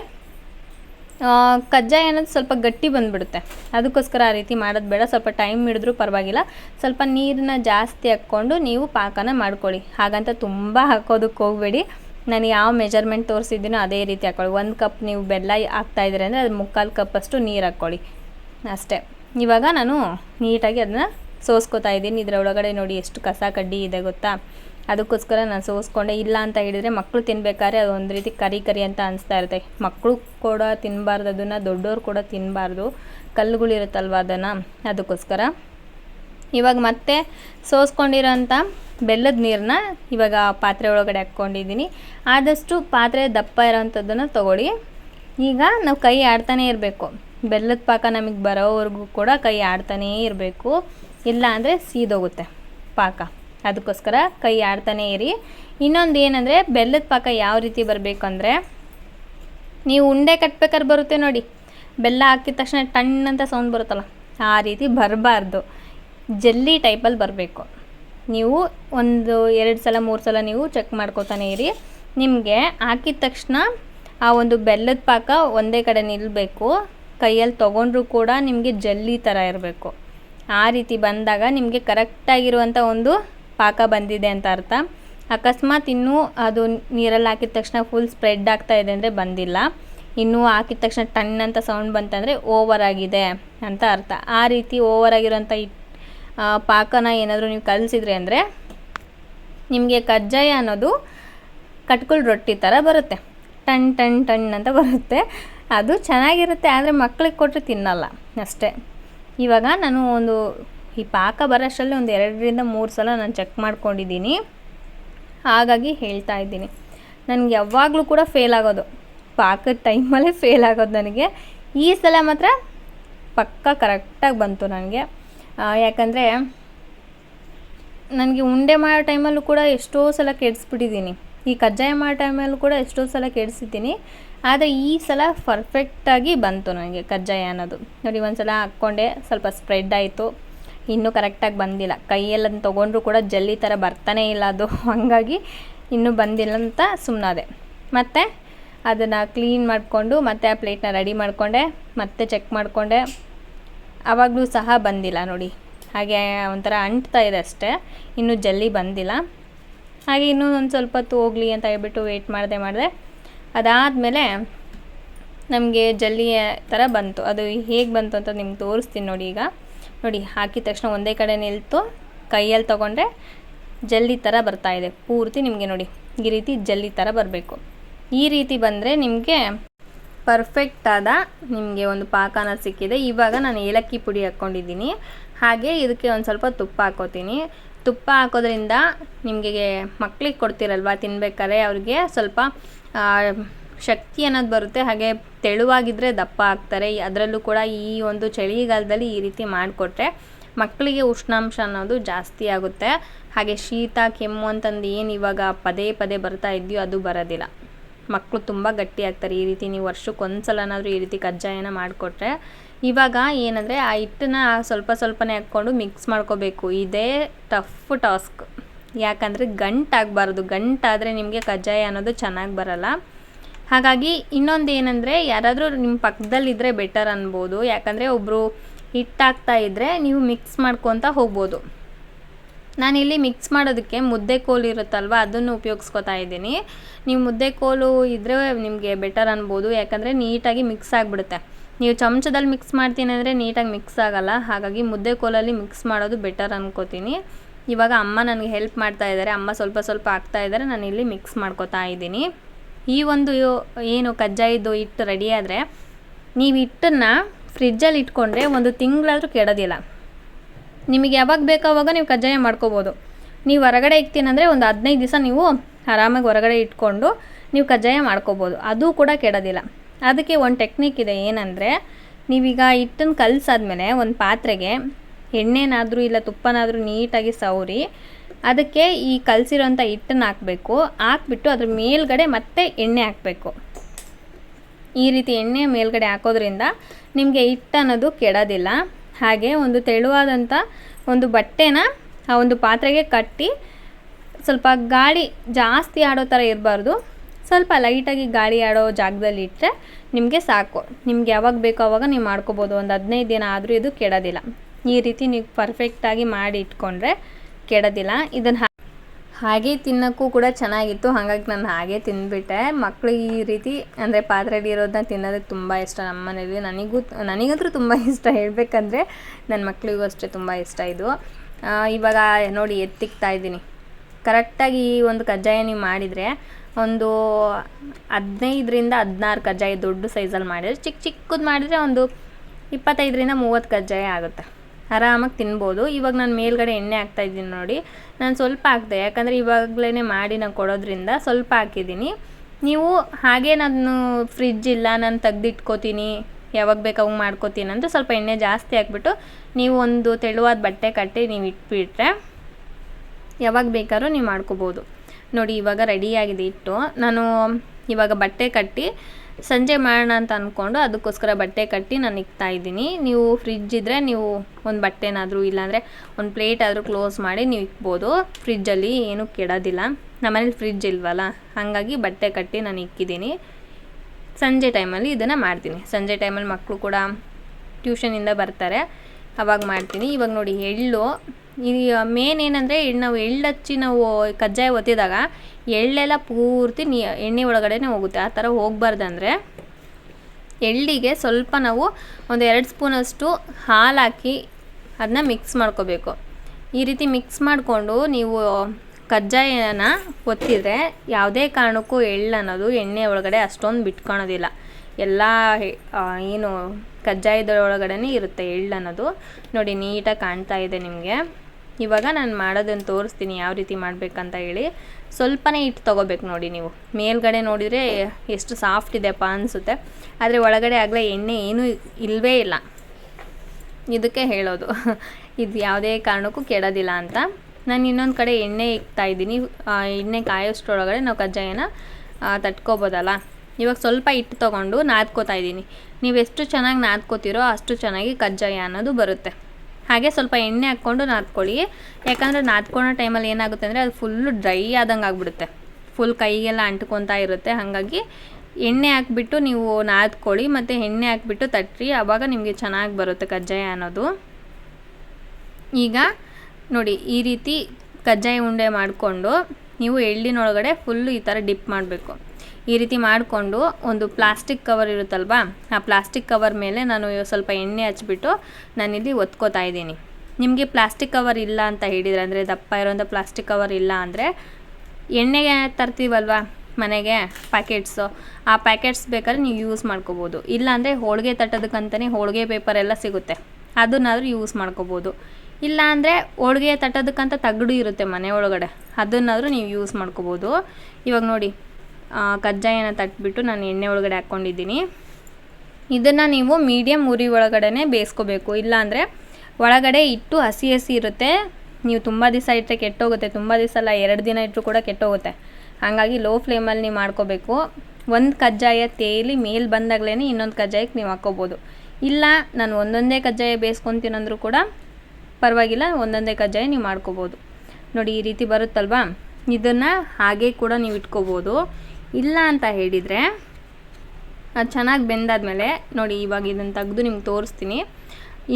ಕಜ್ಜಾಯ ಅನ್ನೋದು ಸ್ವಲ್ಪ ಗಟ್ಟಿ ಬಂದುಬಿಡುತ್ತೆ. ಅದಕ್ಕೋಸ್ಕರ ಆ ರೀತಿ ಮಾಡೋದು ಬೇಡ. ಸ್ವಲ್ಪ ಟೈಮ್ ಹಿಡಿದ್ರೂ ಪರವಾಗಿಲ್ಲ. ಸ್ವಲ್ಪ ನೀರನ್ನ ಜಾಸ್ತಿ ಹಾಕ್ಕೊಂಡು ನೀವು ಪಾಕನ ಮಾಡ್ಕೊಳ್ಳಿ. ಹಾಗಂತ ತುಂಬ ಹಾಕೋದಕ್ಕೆ ಹೋಗಬೇಡಿ. ನಾನು ಯಾವ ಮೆಜರ್ಮೆಂಟ್ ತೋರಿಸಿದ್ದೀನೋ ಅದೇ ರೀತಿ ಹಾಕ್ಕೊಳ್ಳಿ ಒಂದು ಕಪ್ ನೀವು ಬೆಲ್ಲ ಹಾಕ್ತಾ ಅಂದರೆ ಅದು ಮುಕ್ಕಾಲು ಕಪ್ಪಷ್ಟು ನೀರು ಹಾಕ್ಕೊಳ್ಳಿ. ಅಷ್ಟೇ. ಇವಾಗ ನಾನು ನೀಟಾಗಿ ಅದನ್ನ ಸೋಸ್ಕೊತಾ ಇದ್ದೀನಿ. ಇದರ ಒಳಗಡೆ ನೋಡಿ ಎಷ್ಟು ಕಸ ಕಡ್ಡಿ ಇದೆ, ಗೊತ್ತಾ? ಅದಕ್ಕೋಸ್ಕರ ನಾನು ಸೋಸ್ಕೊಂಡೆ. ಇಲ್ಲ ಅಂತ ಹೇಳಿದರೆ ಮಕ್ಕಳು ತಿನ್ಬೇಕಾದ್ರೆ ಅದು ಒಂದು ರೀತಿ ಕರಿ ಕರಿ ಅಂತ ಅನಿಸ್ತಾ ಇರುತ್ತೆ. ಮಕ್ಕಳು ಕೂಡ ತಿನ್ನಬಾರ್ದು ಅದನ್ನು ದೊಡ್ಡವ್ರು ಕೂಡ ತಿನ್ನಬಾರ್ದು ಕಲ್ಲುಗಳಿರುತ್ತಲ್ವ ಅದನ್ನು? ಅದಕ್ಕೋಸ್ಕರ. ಇವಾಗ ಮತ್ತೆ ಸೋಸ್ಕೊಂಡಿರೋಂಥ ಬೆಲ್ಲದ ನೀರನ್ನ ಇವಾಗ ಪಾತ್ರೆ ಒಳಗಡೆ ಹಾಕ್ಕೊಂಡಿದ್ದೀನಿ. ಆದಷ್ಟು ಪಾತ್ರೆ ದಪ್ಪ ಇರೋವಂಥದ್ದನ್ನು ತೊಗೊಳ್ಳಿ. ಈಗ ನಾವು ಕೈ ಆಡ್ತಾನೇ ಇರಬೇಕು. ಬೆಲ್ಲದ ಪಾಕ ನಮಗೆ ಬರೋವರೆಗೂ ಕೂಡ ಕೈ ಆಡ್ತಾನೇ ಇರಬೇಕು. ಇಲ್ಲ ಅಂದರೆ ಸೀದೋಗುತ್ತೆ ಪಾಕ. ಅದಕ್ಕೋಸ್ಕರ ಕೈ ಆಡ್ತಾನೇ ಇರಿ. ಇನ್ನೊಂದು ಏನಂದರೆ, ಬೆಲ್ಲದ ಪಾಕ ಯಾವ ರೀತಿ ಬರಬೇಕು ಅಂದರೆ ನೀವು ಉಂಡೆ ಕಟ್ಬೇಕಾದ್ರೆ ಬರುತ್ತೆ ನೋಡಿ. ಬೆಲ್ಲ ಹಾಕಿದ ತಕ್ಷಣ ಟಣ್ಣಂತ ಸೌಂಡ್ ಬರುತ್ತಲ್ಲ, ಆ ರೀತಿ ಬರಬಾರ್ದು. ಜಲ್ಲಿ ಟೈಪಲ್ಲಿ ಬರಬೇಕು. ನೀವು ಒಂದು ಎರಡು ಸಲ, ಮೂರು ಸಲ ನೀವು ಚೆಕ್ ಮಾಡ್ಕೋತಾನೆ ಇರಿ. ನಿಮಗೆ ಹಾಕಿದ ತಕ್ಷಣ ಆ ಒಂದು ಬೆಲ್ಲದ ಪಾಕ ಒಂದೇ ಕಡೆ ನಿಲ್ಲಬೇಕು ಕೈಯಲ್ಲಿ ತೊಗೊಂಡ್ರೂ ಕೂಡ ನಿಮಗೆ ಜಲ್ಲಿ ಥರ ಇರಬೇಕು. ಆ ರೀತಿ ಬಂದಾಗ ನಿಮಗೆ ಕರೆಕ್ಟಾಗಿರುವಂಥ ಒಂದು ಪಾಕ ಬಂದಿದೆ ಅಂತ ಅರ್ಥ. ಅಕಸ್ಮಾತ್ ಇನ್ನೂ ಅದು ನೀರಲ್ಲಿ ಹಾಕಿದ ತಕ್ಷಣ ಫುಲ್ ಸ್ಪ್ರೆಡ್ ಆಗ್ತಾ ಇದೆ ಅಂದರೆ ಬಂದಿಲ್ಲ. ಇನ್ನೂ ಹಾಕಿದ ತಕ್ಷಣ ಟನ್ ಅಂತ ಸೌಂಡ್ ಬಂತಂದರೆ ಓವರ್ ಆಗಿದೆ ಅಂತ ಅರ್ಥ. ಆ ರೀತಿ ಓವರ್ ಆಗಿರೋಂಥ ಇಟ್ ಪಾಕನ ಏನಾದರೂ ನೀವು ಕಲಿಸಿದ್ರಿ ಅಂದರೆ ನಿಮಗೆ ಕಜ್ಜಾಯ ಅನ್ನೋದು ಕಟ್ಕುಲ್ ರೊಟ್ಟಿ ಥರ ಬರುತ್ತೆ. ಟನ್ ಟನ್ ಟಣ್ ಅಂತ ಬರುತ್ತೆ. ಅದು ಚೆನ್ನಾಗಿರುತ್ತೆ, ಆದರೆ ಮಕ್ಳಿಗೆ ಕೊಟ್ಟರೆ ತಿನ್ನಲ್ಲ. ಅಷ್ಟೇ. ಇವಾಗ ನಾನು ಒಂದು ಈ ಪಾಕ ಬರೋಷ್ಟರಲ್ಲಿ ಒಂದು ಎರಡರಿಂದ ಮೂರು ಸಲ ನಾನು ಚೆಕ್ ಮಾಡ್ಕೊಂಡಿದ್ದೀನಿ. ಹಾಗಾಗಿ ಹೇಳ್ತಾ ಇದ್ದೀನಿ. ನನಗೆ ಯಾವಾಗಲೂ ಕೂಡ ಫೇಲ್ ಆಗೋದು. ಪಾಕದ ಟೈಮಲ್ಲೇ ಫೇಲ್ ಆಗೋದು ನನಗೆ. ಈ ಸಲ ಮಾತ್ರ ಪಕ್ಕ ಕರೆಕ್ಟಾಗಿ ಬಂತು ನನಗೆ. ಯಾಕಂದರೆ ನನಗೆ ಉಂಡೆ ಮಾಡೋ ಟೈಮಲ್ಲೂ ಕೂಡ ಎಷ್ಟೋ ಸಲ ಕೆಡಿಸ್ಬಿಟ್ಟಿದ್ದೀನಿ. ಈ ಕಜ್ಜಾಯ ಮಾಡೋ ಟೈಮಲ್ಲೂ ಕೂಡ ಎಷ್ಟೋ ಸಲ ಕೆಡಿಸಿದ್ದೀನಿ. ಆದರೆ ಈ ಸಲ ಪರ್ಫೆಕ್ಟಾಗಿ ಬಂತು ನನಗೆ ಕಜ್ಜಾಯ ಅನ್ನೋದು. ನೋಡಿ ಒಂದು ಸಲ ಹಾಕ್ಕೊಂಡೆ, ಸ್ವಲ್ಪ ಸ್ಪ್ರೆಡ್ ಆಯಿತು. ಇನ್ನೂ ಕರೆಕ್ಟಾಗಿ ಬಂದಿಲ್ಲ. ಕೈಯೆಲ್ಲ ತೊಗೊಂಡ್ರೂ ಕೂಡ ಜಲ್ಲಿ ಥರ ಬರ್ತಾನೇ ಇಲ್ಲ ಅದು. ಹಾಗಾಗಿ ಇನ್ನೂ ಬಂದಿಲ್ಲ ಅಂತ ಸುಮ್ಮನಾದೆ ಮತ್ತು ಅದನ್ನು ಕ್ಲೀನ್ ಮಾಡಿಕೊಂಡು ಮತ್ತೆ ಆ ಪ್ಲೇಟ್ನ ರೆಡಿ ಮಾಡಿಕೊಂಡೆ, ಮತ್ತೆ ಚೆಕ್ ಮಾಡಿಕೊಂಡೆ. ಆವಾಗಲೂ ಸಹ ಬಂದಿಲ್ಲ ನೋಡಿ. ಹಾಗೆ ಒಂಥರ ಅಂಟ್ತಾ ಇದೆ ಅಷ್ಟೇ. ಇನ್ನೂ ಜಲ್ಲಿ ಬಂದಿಲ್ಲ. ಹಾಗೆ ಇನ್ನೂ ಒಂದು ಸ್ವಲ್ಪ ಹೊತ್ತು ಹೋಗಲಿ ಅಂತ ಹೇಳ್ಬಿಟ್ಟು ವೆಯ್ಟ್ ಮಾಡಿದೆ ಮಾಡಿದೆ. ಅದಾದಮೇಲೆ ನಮಗೆ ಜಲ್ಲಿಯ ಥರ ಬಂತು. ಅದು ಹೇಗೆ ಬಂತು ಅಂತ ನಿಮ್ಗೆ ತೋರಿಸ್ತೀನಿ ನೋಡಿ ಈಗ. ನೋಡಿ, ಹಾಕಿದ ತಕ್ಷಣ ಒಂದೇ ಕಡೆ ನಿಲ್ತು, ಕೈಯಲ್ಲಿ ತೊಗೊಂಡ್ರೆ ಜಲ್ಲಿ ಥರ ಇದೆ. ಪೂರ್ತಿ ನಿಮಗೆ ನೋಡಿ, ಈ ರೀತಿ ಜಲ್ಲಿ ಥರ ಬರಬೇಕು. ಈ ರೀತಿ ಬಂದರೆ ನಿಮಗೆ ಪರ್ಫೆಕ್ಟಾದ ನಿಮಗೆ ಒಂದು ಪಾಕನ ಸಿಕ್ಕಿದೆ. ಇವಾಗ ನಾನು ಏಲಕ್ಕಿ ಪುಡಿ ಹಾಕ್ಕೊಂಡಿದ್ದೀನಿ. ಹಾಗೆ ಇದಕ್ಕೆ ಒಂದು ಸ್ವಲ್ಪ ತುಪ್ಪ ಹಾಕೋತೀನಿ. ತುಪ್ಪ ಹಾಕೋದ್ರಿಂದ ನಿಮಗೆ ಮಕ್ಕಳಿಗೆ ಕೊಡ್ತೀರಲ್ವ, ತಿನ್ಬೇಕಾದ್ರೆ ಅವ್ರಿಗೆ ಸ್ವಲ್ಪ ಶಕ್ತಿ ಅನ್ನೋದು ಬರುತ್ತೆ. ಹಾಗೆ ತೆಳುವಾಗಿದ್ದರೆ ದಪ್ಪ ಆಗ್ತಾರೆ. ಅದರಲ್ಲೂ ಕೂಡ ಈ ಒಂದು ಚಳಿಗಾಲದಲ್ಲಿ ಈ ರೀತಿ ಮಾಡಿಕೊಟ್ರೆ ಮಕ್ಕಳಿಗೆ ಉಷ್ಣಾಂಶ ಅನ್ನೋದು ಜಾಸ್ತಿ ಆಗುತ್ತೆ. ಹಾಗೆ ಶೀತ, ಕೆಮ್ಮು ಅಂತಂದು ಏನು ಇವಾಗ ಪದೇ ಪದೇ ಬರ್ತಾ ಇದೆಯೋ ಅದು ಬರೋದಿಲ್ಲ. ಮಕ್ಕಳು ತುಂಬ ಗಟ್ಟಿ ಆಗ್ತಾರೆ. ಈ ರೀತಿ ನೀವು ವರ್ಷಕ್ಕೆ ಒಂದು ಸಲನಾದರೂ ಈ ರೀತಿ ಕಜ್ಜಾಯನ ಮಾಡಿಕೊಟ್ರೆ ಇವಾಗ ಏನಂದರೆ ಆ ಹಿಟ್ಟನ್ನ ಸ್ವಲ್ಪ ಸ್ವಲ್ಪನೇ ಹಾಕ್ಕೊಂಡು ಮಿಕ್ಸ್ ಮಾಡ್ಕೋಬೇಕು. ಇದೇ ಟಫ್ ಟಾಸ್ಕ್. ಯಾಕಂದರೆ ಗಂಟಾಗಬಾರ್ದು. ಗಂಟಾದರೆ ನಿಮಗೆ ಕಜ್ಜಾಯ ಅನ್ನೋದು ಚೆನ್ನಾಗಿ ಬರಲ್ಲ. ಹಾಗಾಗಿ ಇನ್ನೊಂದು ಏನಂದರೆ, ಯಾರಾದರೂ ನಿಮ್ಮ ಪಕ್ಕದಲ್ಲಿದ್ದರೆ ಬೆಟರ್ ಅನ್ಬೋದು. ಯಾಕಂದರೆ ಒಬ್ಬರು ಹಿಟ್ಟಾಗ್ತಾ ಇದ್ದರೆ ನೀವು ಮಿಕ್ಸ್ ಮಾಡ್ಕೊತ ಹೋಗ್ಬೋದು. ನಾನಿಲ್ಲಿ ಮಿಕ್ಸ್ ಮಾಡೋದಕ್ಕೆ ಮುದ್ದೆ ಕೋಲು ಇರುತ್ತಲ್ವ, ಅದನ್ನು ಉಪಯೋಗಿಸ್ಕೊತಾ ಇದ್ದೀನಿ. ನೀವು ಮುದ್ದೆ ಕೋಲು ಇದ್ದರೆ ನಿಮಗೆ ಬೆಟರ್ ಅನ್ಬೋದು. ಯಾಕಂದರೆ ನೀಟಾಗಿ ಮಿಕ್ಸ್ ಆಗಿಬಿಡುತ್ತೆ. ನೀವು ಚಮಚದಲ್ಲಿ ಮಿಕ್ಸ್ ಮಾಡ್ತೀನಿ ಅಂದರೆ ನೀಟಾಗಿ ಮಿಕ್ಸ್ ಆಗಲ್ಲ. ಹಾಗಾಗಿ ಮುದ್ದೆ ಕೋಲಲ್ಲಿ ಮಿಕ್ಸ್ ಮಾಡೋದು ಬೆಟರ್ ಅನ್ಕೋತೀನಿ. ಇವಾಗ ಅಮ್ಮ ನನಗೆ ಹೆಲ್ಪ್ ಮಾಡ್ತಾ ಇದ್ದಾರೆ. ಅಮ್ಮ ಸ್ವಲ್ಪ ಸ್ವಲ್ಪ ಹಾಕ್ತಾ ಇದ್ದಾರೆ. ನಾನು ಇಲ್ಲಿ ಮಿಕ್ಸ್ ಮಾಡ್ಕೋತಾ ಇದ್ದೀನಿ. ಈ ಒಂದು ಏನು ಕಜ್ಜಾಯದ್ದು ಹಿಟ್ಟು ರೆಡಿ ಆದರೆ ನೀವು ಹಿಟ್ಟನ್ನು ಫ್ರಿಜ್ಜಲ್ಲಿ ಇಟ್ಕೊಂಡ್ರೆ ಒಂದು ತಿಂಗಳಾದರೂ ಕೆಡೋದಿಲ್ಲ. ನಿಮಗೆ ಯಾವಾಗ ಬೇಕೋ ಅವಾಗ ನೀವು ಕಜ್ಜಾಯ ಮಾಡ್ಕೋಬೋದು. ನೀವು ಹೊರಗಡೆ ಇಕ್ತೀನಂದರೆ ಒಂದು ಹದಿನೈದು ದಿವಸ ನೀವು ಆರಾಮಾಗಿ ಹೊರಗಡೆ ಇಟ್ಕೊಂಡು ನೀವು ಕಜ್ಜಾಯ ಮಾಡ್ಕೋಬೋದು. ಅದು ಕೂಡ ಕೆಡೋದಿಲ್ಲ. ಅದಕ್ಕೆ ಒಂದು ಟೆಕ್ನಿಕ್ ಇದೆ ಏನಂದರೆ ನೀವೀಗ ಹಿಟ್ಟನ್ನು ಕಲಸಾದ್ಮೇಲೆ ಒಂದು ಪಾತ್ರೆಗೆ ಎಣ್ಣೆನಾದರೂ ಇಲ್ಲ ತುಪ್ಪನಾದರೂ ನೀಟಾಗಿ ಸವರಿ ಅದಕ್ಕೆ ಈ ಕಲಸಿರೋಂಥ ಹಿಟ್ಟನ್ನು ಹಾಕಬೇಕು. ಹಾಕ್ಬಿಟ್ಟು ಅದ್ರ ಮೇಲ್ಗಡೆ ಮತ್ತೆ ಎಣ್ಣೆ ಹಾಕಬೇಕು. ಈ ರೀತಿ ಎಣ್ಣೆ ಮೇಲ್ಗಡೆ ಹಾಕೋದ್ರಿಂದ ನಿಮಗೆ ಹಿಟ್ಟು ಅನ್ನೋದು ಕೆಡೋದಿಲ್ಲ. ಹಾಗೆ ಒಂದು ತೆಳುವಾದಂಥ ಒಂದು ಬಟ್ಟೆನ ಆ ಒಂದು ಪಾತ್ರೆಗೆ ಕಟ್ಟಿ ಸ್ವಲ್ಪ ಗಾಳಿ ಜಾಸ್ತಿ ಆಡೋ ಥರ ಇರಬಾರ್ದು. ಸ್ವಲ್ಪ ಲೈಟಾಗಿ ಗಾಳಿ ಆಡೋ ಜಾಗದಲ್ಲಿ ಇಟ್ಟರೆ ನಿಮಗೆ ಸಾಕು. ನಿಮ್ಗೆ ಯಾವಾಗ ಬೇಕೋ ಆವಾಗ ನೀವು ಮಾಡ್ಕೋಬೋದು. ಒಂದು ಹದಿನೈದು ದಿನ ಆದರೂ ಇದು ಕೆಡೋದಿಲ್ಲ. ಈ ರೀತಿ ನೀವು ಪರ್ಫೆಕ್ಟಾಗಿ ಮಾಡಿ ಇಟ್ಕೊಂಡ್ರೆ ಕೆಡೋದಿಲ್ಲ ಇದನ್ನು ಹಾಗೆ ತಿನ್ನೋಕ್ಕೂ ಕೂಡ ಚೆನ್ನಾಗಿತ್ತು. ಹಾಗಾಗಿ ನಾನು ಹಾಗೆ ತಿಂದುಬಿಟ್ಟೆ. ಮಕ್ಕಳು ಈ ರೀತಿ ಅಂದರೆ ಪಾತ್ರೆಯಲ್ಲಿ ಇರೋದನ್ನ ತಿನ್ನೋದಕ್ಕೆ ತುಂಬ ಇಷ್ಟ ನಮ್ಮ ಮನೇಲಿ. ನನಗೂ ನನಗಂತೂ ತುಂಬ ಇಷ್ಟ. ಹೇಳಬೇಕಂದ್ರೆ ನನ್ನ ಮಕ್ಕಳಿಗೂ ಅಷ್ಟೇ ತುಂಬ ಇಷ್ಟ ಇದು. ಇವಾಗ ನೋಡಿ ಎತ್ತಿಕ್ತಾ ಇದ್ದೀನಿ. ಕರೆಕ್ಟಾಗಿ ಈ ಒಂದು ಕಜ್ಜಾಯ ನೀವು ಮಾಡಿದರೆ ಒಂದು ಹದಿನೈದರಿಂದ ಹದಿನಾರು ಕಜ್ಜಾಯ ದೊಡ್ಡ ಸೈಜಲ್ಲಿ ಮಾಡಿದರೆ ಚಿಕ್ಕ ಚಿಕ್ಕದು ಮಾಡಿದರೆ ಒಂದು ಇಪ್ಪತ್ತೈದರಿಂದ ಮೂವತ್ತು ಕಜ್ಜಾಯ ಆಗುತ್ತೆ. ಆರಾಮಾಗಿ ತಿನ್ಬೋದು. ಇವಾಗ ನಾನು ಮೇಲ್ಗಡೆ ಎಣ್ಣೆ ಹಾಕ್ತಾ ಇದ್ದೀನಿ ನೋಡಿ. ನಾನು ಸ್ವಲ್ಪ ಹಾಕ್ದೆ. ಯಾಕಂದರೆ ಇವಾಗಲೇ ಮಾಡಿ ನಾನು ಕೊಡೋದ್ರಿಂದ ಸ್ವಲ್ಪ ಹಾಕಿದ್ದೀನಿ. ನೀವು ಹಾಗೆ ನಾನು ಫ್ರಿಜ್ ಇಲ್ಲ, ನಾನು ತೆಗ್ದಿಟ್ಕೋತೀನಿ, ಯಾವಾಗ ಬೇಕು ಅವಾಗ ಮಾಡ್ಕೋತೀನಿ ಅಂತ ಸ್ವಲ್ಪ ಎಣ್ಣೆ ಜಾಸ್ತಿ ಹಾಕ್ಬಿಟ್ಟು ನೀವು ಒಂದು ತೆಳುವಾದ ಬಟ್ಟೆ ಕಟ್ಟಿ ನೀವು ಇಟ್ಬಿಟ್ರೆ ಯಾವಾಗ ಬೇಕಾದ್ರೂ ನೀವು ಮಾಡ್ಕೋಬೋದು. ನೋಡಿ, ಇವಾಗ ರೆಡಿಯಾಗಿದೆ ಇಟ್ಟು ನಾನು ಇವಾಗ ಬಟ್ಟೆ ಕಟ್ಟಿ ಸಂಜೆ ಮಾಡೋಣ ಅಂತ ಅಂದ್ಕೊಂಡು ಅದಕ್ಕೋಸ್ಕರ ಬಟ್ಟೆ ಕಟ್ಟಿ ನಾನು ಇಕ್ತಾ ಇದ್ದೀನಿ. ನೀವು ಫ್ರಿಜ್ ಇದ್ದರೆ ನೀವು ಒಂದು ಬಟ್ಟೆನಾದರೂ ಇಲ್ಲಾಂದರೆ ಒಂದು ಪ್ಲೇಟ್ ಆದರೂ ಕ್ಲೋಸ್ ಮಾಡಿ ನೀವು ಇಕ್ಬೋದು. ಫ್ರಿಜ್ಜಲ್ಲಿ ಏನೂ ಕೆಡೋದಿಲ್ಲ. ನಮ್ಮನೇಲಿ ಫ್ರಿಜ್ ಇಲ್ವಲ್ಲ, ಹಾಗಾಗಿ ಬಟ್ಟೆ ಕಟ್ಟಿ ನಾನು ಇಕ್ಕಿದ್ದೀನಿ. ಸಂಜೆ ಟೈಮಲ್ಲಿ ಇದನ್ನು ಮಾಡ್ತೀನಿ. ಸಂಜೆ ಟೈಮಲ್ಲಿ ಮಕ್ಕಳು ಕೂಡ ಟ್ಯೂಷನಿಂದ ಬರ್ತಾರೆ. ಅವಾಗ ಮಾಡ್ತೀನಿ. ಇವಾಗ ನೋಡಿ ಎಳ್ಳು ಈ ಮೇನ್ ಏನಂದರೆ ನಾವು ಎಳ್ಳು ಹಚ್ಚಿ ನಾವು ಕಜ್ಜಾಯ ಒತ್ತಿದಾಗ, ಎಳ್ಳೆಲ್ಲ ಪೂರ್ತಿ ನೀ, ಎಣ್ಣೆ ಒಳಗಡೆನೇ ಹೋಗುತ್ತೆ. ಆ ಥರ ಹೋಗ್ಬಾರ್ದಂದ್ರೆ, ಎಳ್ಳಿಗೆ ಸ್ವಲ್ಪ ನಾವು ಒಂದು ಎರಡು ಸ್ಪೂನಷ್ಟು ಹಾಲು ಹಾಕಿ ಅದನ್ನ ಮಿಕ್ಸ್ ಮಾಡ್ಕೋಬೇಕು. ಈ ರೀತಿ ಮಿಕ್ಸ್ ಮಾಡಿಕೊಂಡು ನೀವು ಕಜ್ಜಾಯನ ಒತ್ತಿದ್ರೆ, ಯಾವುದೇ ಕಾರಣಕ್ಕೂ ಎಳ್ಳು ಅನ್ನೋದು ಎಣ್ಣೆ ಒಳಗಡೆ ಅಷ್ಟೊಂದು ಬಿಟ್ಕೊಳೋದಿಲ್ಲ. ಎಲ್ಲ ಏನು ಕಜ್ಜಾಯದ ಒಳಗಡೆನೇ ಇರುತ್ತೆ ಎಳ್ಳು ಅನ್ನೋದು. ನೋಡಿ, ನೀಟಾಗಿ ಕಾಣ್ತಾ ಇದೆ ನಿಮಗೆ. ಇವಾಗ ನಾನು ಮಾಡೋದನ್ನು ತೋರಿಸ್ತೀನಿ ಯಾವ ರೀತಿ ಮಾಡಬೇಕಂತ ಹೇಳಿ. ಸ್ವಲ್ಪನೇ ಹಿಟ್ಟು ತೊಗೋಬೇಕು ನೋಡಿ ನೀವು. ಮೇಲ್ಗಡೆ ನೋಡಿದರೆ ಎಷ್ಟು ಸಾಫ್ಟ್ ಇದೆಯಪ್ಪ ಅನಿಸುತ್ತೆ. ಆದರೆ ಒಳಗಡೆ ಆಗಲೇ ಎಣ್ಣೆ ಏನೂ ಇಲ್ಲವೇ ಇಲ್ಲ. ಇದಕ್ಕೆ ಹೇಳೋದು. ಇದು ಯಾವುದೇ ಕಾರಣಕ್ಕೂ ಕೆಡೋದಿಲ್ಲ ಅಂತ. ನಾನು ಇನ್ನೊಂದು ಕಡೆ ಎಣ್ಣೆ ಇಕ್ತಾ ಇದ್ದೀನಿ. ಎಣ್ಣೆ ಕಾಯೋಷ್ಟ್ರೊಳಗಡೆ ನಾವು ಕಜ್ಜಾಯನ ತಟ್ಕೋಬೋದಲ್ಲ. ಇವಾಗ ಸ್ವಲ್ಪ ಹಿಟ್ಟು ತೊಗೊಂಡು ನಾದ್ಕೋತಾ ಇದ್ದೀನಿ. ನೀವು ಎಷ್ಟು ಚೆನ್ನಾಗಿ ನಾದ್ಕೋತೀರೋ ಅಷ್ಟು ಚೆನ್ನಾಗಿ ಕಜ್ಜಾಯ ಅನ್ನೋದು ಬರುತ್ತೆ. ಹಾಗೆ ಸ್ವಲ್ಪ ಎಣ್ಣೆ ಹಾಕ್ಕೊಂಡು ನಾದ್ಕೊಳ್ಳಿ. ಯಾಕಂದರೆ ನಾದ್ಕೊಳ್ಳೋ ಟೈಮಲ್ಲಿ ಏನಾಗುತ್ತೆ ಅಂದರೆ ಅದು ಫುಲ್ಲು ಡ್ರೈ ಆದಂಗೆ ಆಗಿಬಿಡುತ್ತೆ. ಫುಲ್ ಕೈಗೆಲ್ಲ ಅಂಟ್ಕೊತಾ ಇರುತ್ತೆ. ಹಾಗಾಗಿ ಎಣ್ಣೆ ಹಾಕ್ಬಿಟ್ಟು ನೀವು ನಾದ್ಕೊಳ್ಳಿ ಮತ್ತು ಎಣ್ಣೆ ಹಾಕ್ಬಿಟ್ಟು ತಟ್ಟಿ ಆವಾಗ ನಿಮಗೆ ಚೆನ್ನಾಗಿ ಬರುತ್ತೆ ಕಜ್ಜಾಯ ಅನ್ನೋದು. ಈಗ ನೋಡಿ, ಈ ರೀತಿ ಕಜ್ಜಾಯ ಉಂಡೆ ಮಾಡಿಕೊಂಡು ನೀವು ಎಳ್ಳಿನೊಳಗಡೆ ಫುಲ್ಲು ಈ ಥರ ಡಿಪ್ ಮಾಡಬೇಕು. ಈ ರೀತಿ ಮಾಡಿಕೊಂಡು ಒಂದು ಪ್ಲಾಸ್ಟಿಕ್ ಕವರ್ ಇರುತ್ತಲ್ವಾ, ಆ ಪ್ಲಾಸ್ಟಿಕ್ ಕವರ್ ಮೇಲೆ ನಾನು ಸ್ವಲ್ಪ ಎಣ್ಣೆ ಹಚ್ಬಿಟ್ಟು ನಾನಿಲ್ಲಿ ಒತ್ಕೋತಾ ಇದ್ದೀನಿ. ನಿಮಗೆ ಪ್ಲಾಸ್ಟಿಕ್ ಕವರ್ ಇಲ್ಲ ಅಂತ ಹೇಳಿದರೆ, ಅಂದರೆ ದಪ್ಪ ಇರೋಂಥ ಪ್ಲಾಸ್ಟಿಕ್ ಕವರ್ ಇಲ್ಲ ಅಂದರೆ, ಎಣ್ಣೆಗೆ ತರ್ತೀವಲ್ವ ಮನೆಗೆ ಪ್ಯಾಕೆಟ್ಸು? ಆ ಪ್ಯಾಕೆಟ್ಸ್ ಬೇಕಾದ್ರೆ ನೀವು ಯೂಸ್ ಮಾಡ್ಕೋಬೋದು. ಇಲ್ಲಾಂದರೆ ಹೋಳಿಗೆ ತಟ್ಟೋದಕ್ಕಂತಲೇ ಹೋಳಿಗೆ ಪೇಪರ್ ಎಲ್ಲ ಸಿಗುತ್ತೆ. ಅದನ್ನಾದರೂ ಯೂಸ್ ಮಾಡ್ಕೋಬೋದು. ಇಲ್ಲ ಅಂದರೆ ಹೋಳಿಗೆ ತಟ್ಟೋದಕ್ಕಂತ ತಗಡು ಇರುತ್ತೆ ಮನೆ ಒಳಗಡೆ. ಅದನ್ನಾದರೂ ನೀವು ಯೂಸ್ ಮಾಡ್ಕೋಬೋದು. ಇವಾಗ ನೋಡಿ ಕಜ್ಜಾಯನ ತಟ್ಬಿಟ್ಟು ನಾನು ಎಣ್ಣೆ ಒಳಗಡೆ ಹಾಕ್ಕೊಂಡಿದ್ದೀನಿ. ಇದನ್ನು ನೀವು ಮೀಡಿಯಮ್ ಉರಿ ಒಳಗಡೆ ಬೇಯಿಸ್ಕೋಬೇಕು. ಇಲ್ಲಾಂದರೆ ಒಳಗಡೆ ಇಟ್ಟು ಹಸಿ ಹಸಿ ಇರುತ್ತೆ. ನೀವು ತುಂಬ ದಿವಸ ಇಟ್ಟರೆ ಕೆಟ್ಟೋಗುತ್ತೆ. ತುಂಬ ದಿವಸ ಅಲ್ಲ, ಎರಡು ದಿನ ಇಟ್ಟರು ಕೂಡ ಕೆಟ್ಟೋಗುತ್ತೆ. ಹಾಗಾಗಿ ಲೋ ಫ್ಲೇಮಲ್ಲಿ ನೀವು ಮಾಡ್ಕೋಬೇಕು. ಒಂದು ಕಜ್ಜಾಯ ತೇಲಿ ಮೇಲೆ ಬಂದಾಗಲೇ ಇನ್ನೊಂದು ಕಜ್ಜಾಯಕ್ಕೆ ನೀವು ಹಾಕ್ಕೋಬೋದು. ಇಲ್ಲ, ನಾನು ಒಂದೊಂದೇ ಕಜ್ಜಾಯ ಬೇಯಿಸ್ಕೊತೀನಂದ್ರೂ ಕೂಡ ಪರವಾಗಿಲ್ಲ, ಒಂದೊಂದೇ ಕಜ್ಜಾಯ ನೀವು ಮಾಡ್ಕೋಬೋದು. ನೋಡಿ, ಈ ರೀತಿ ಬರುತ್ತಲ್ವಾ? ಇದನ್ನು ಹಾಗೆ ಕೂಡ ನೀವು ಇಟ್ಕೋಬೋದು. ಇಲ್ಲ ಅಂತ ಹೇಳಿದರೆ, ಅದು ಚೆನ್ನಾಗಿ ಬೆಂದಾದಮೇಲೆ ನೋಡಿ ಇವಾಗ ಇದನ್ನು ತೆಗೆದು ನಿಮ್ಗೆ ತೋರಿಸ್ತೀನಿ.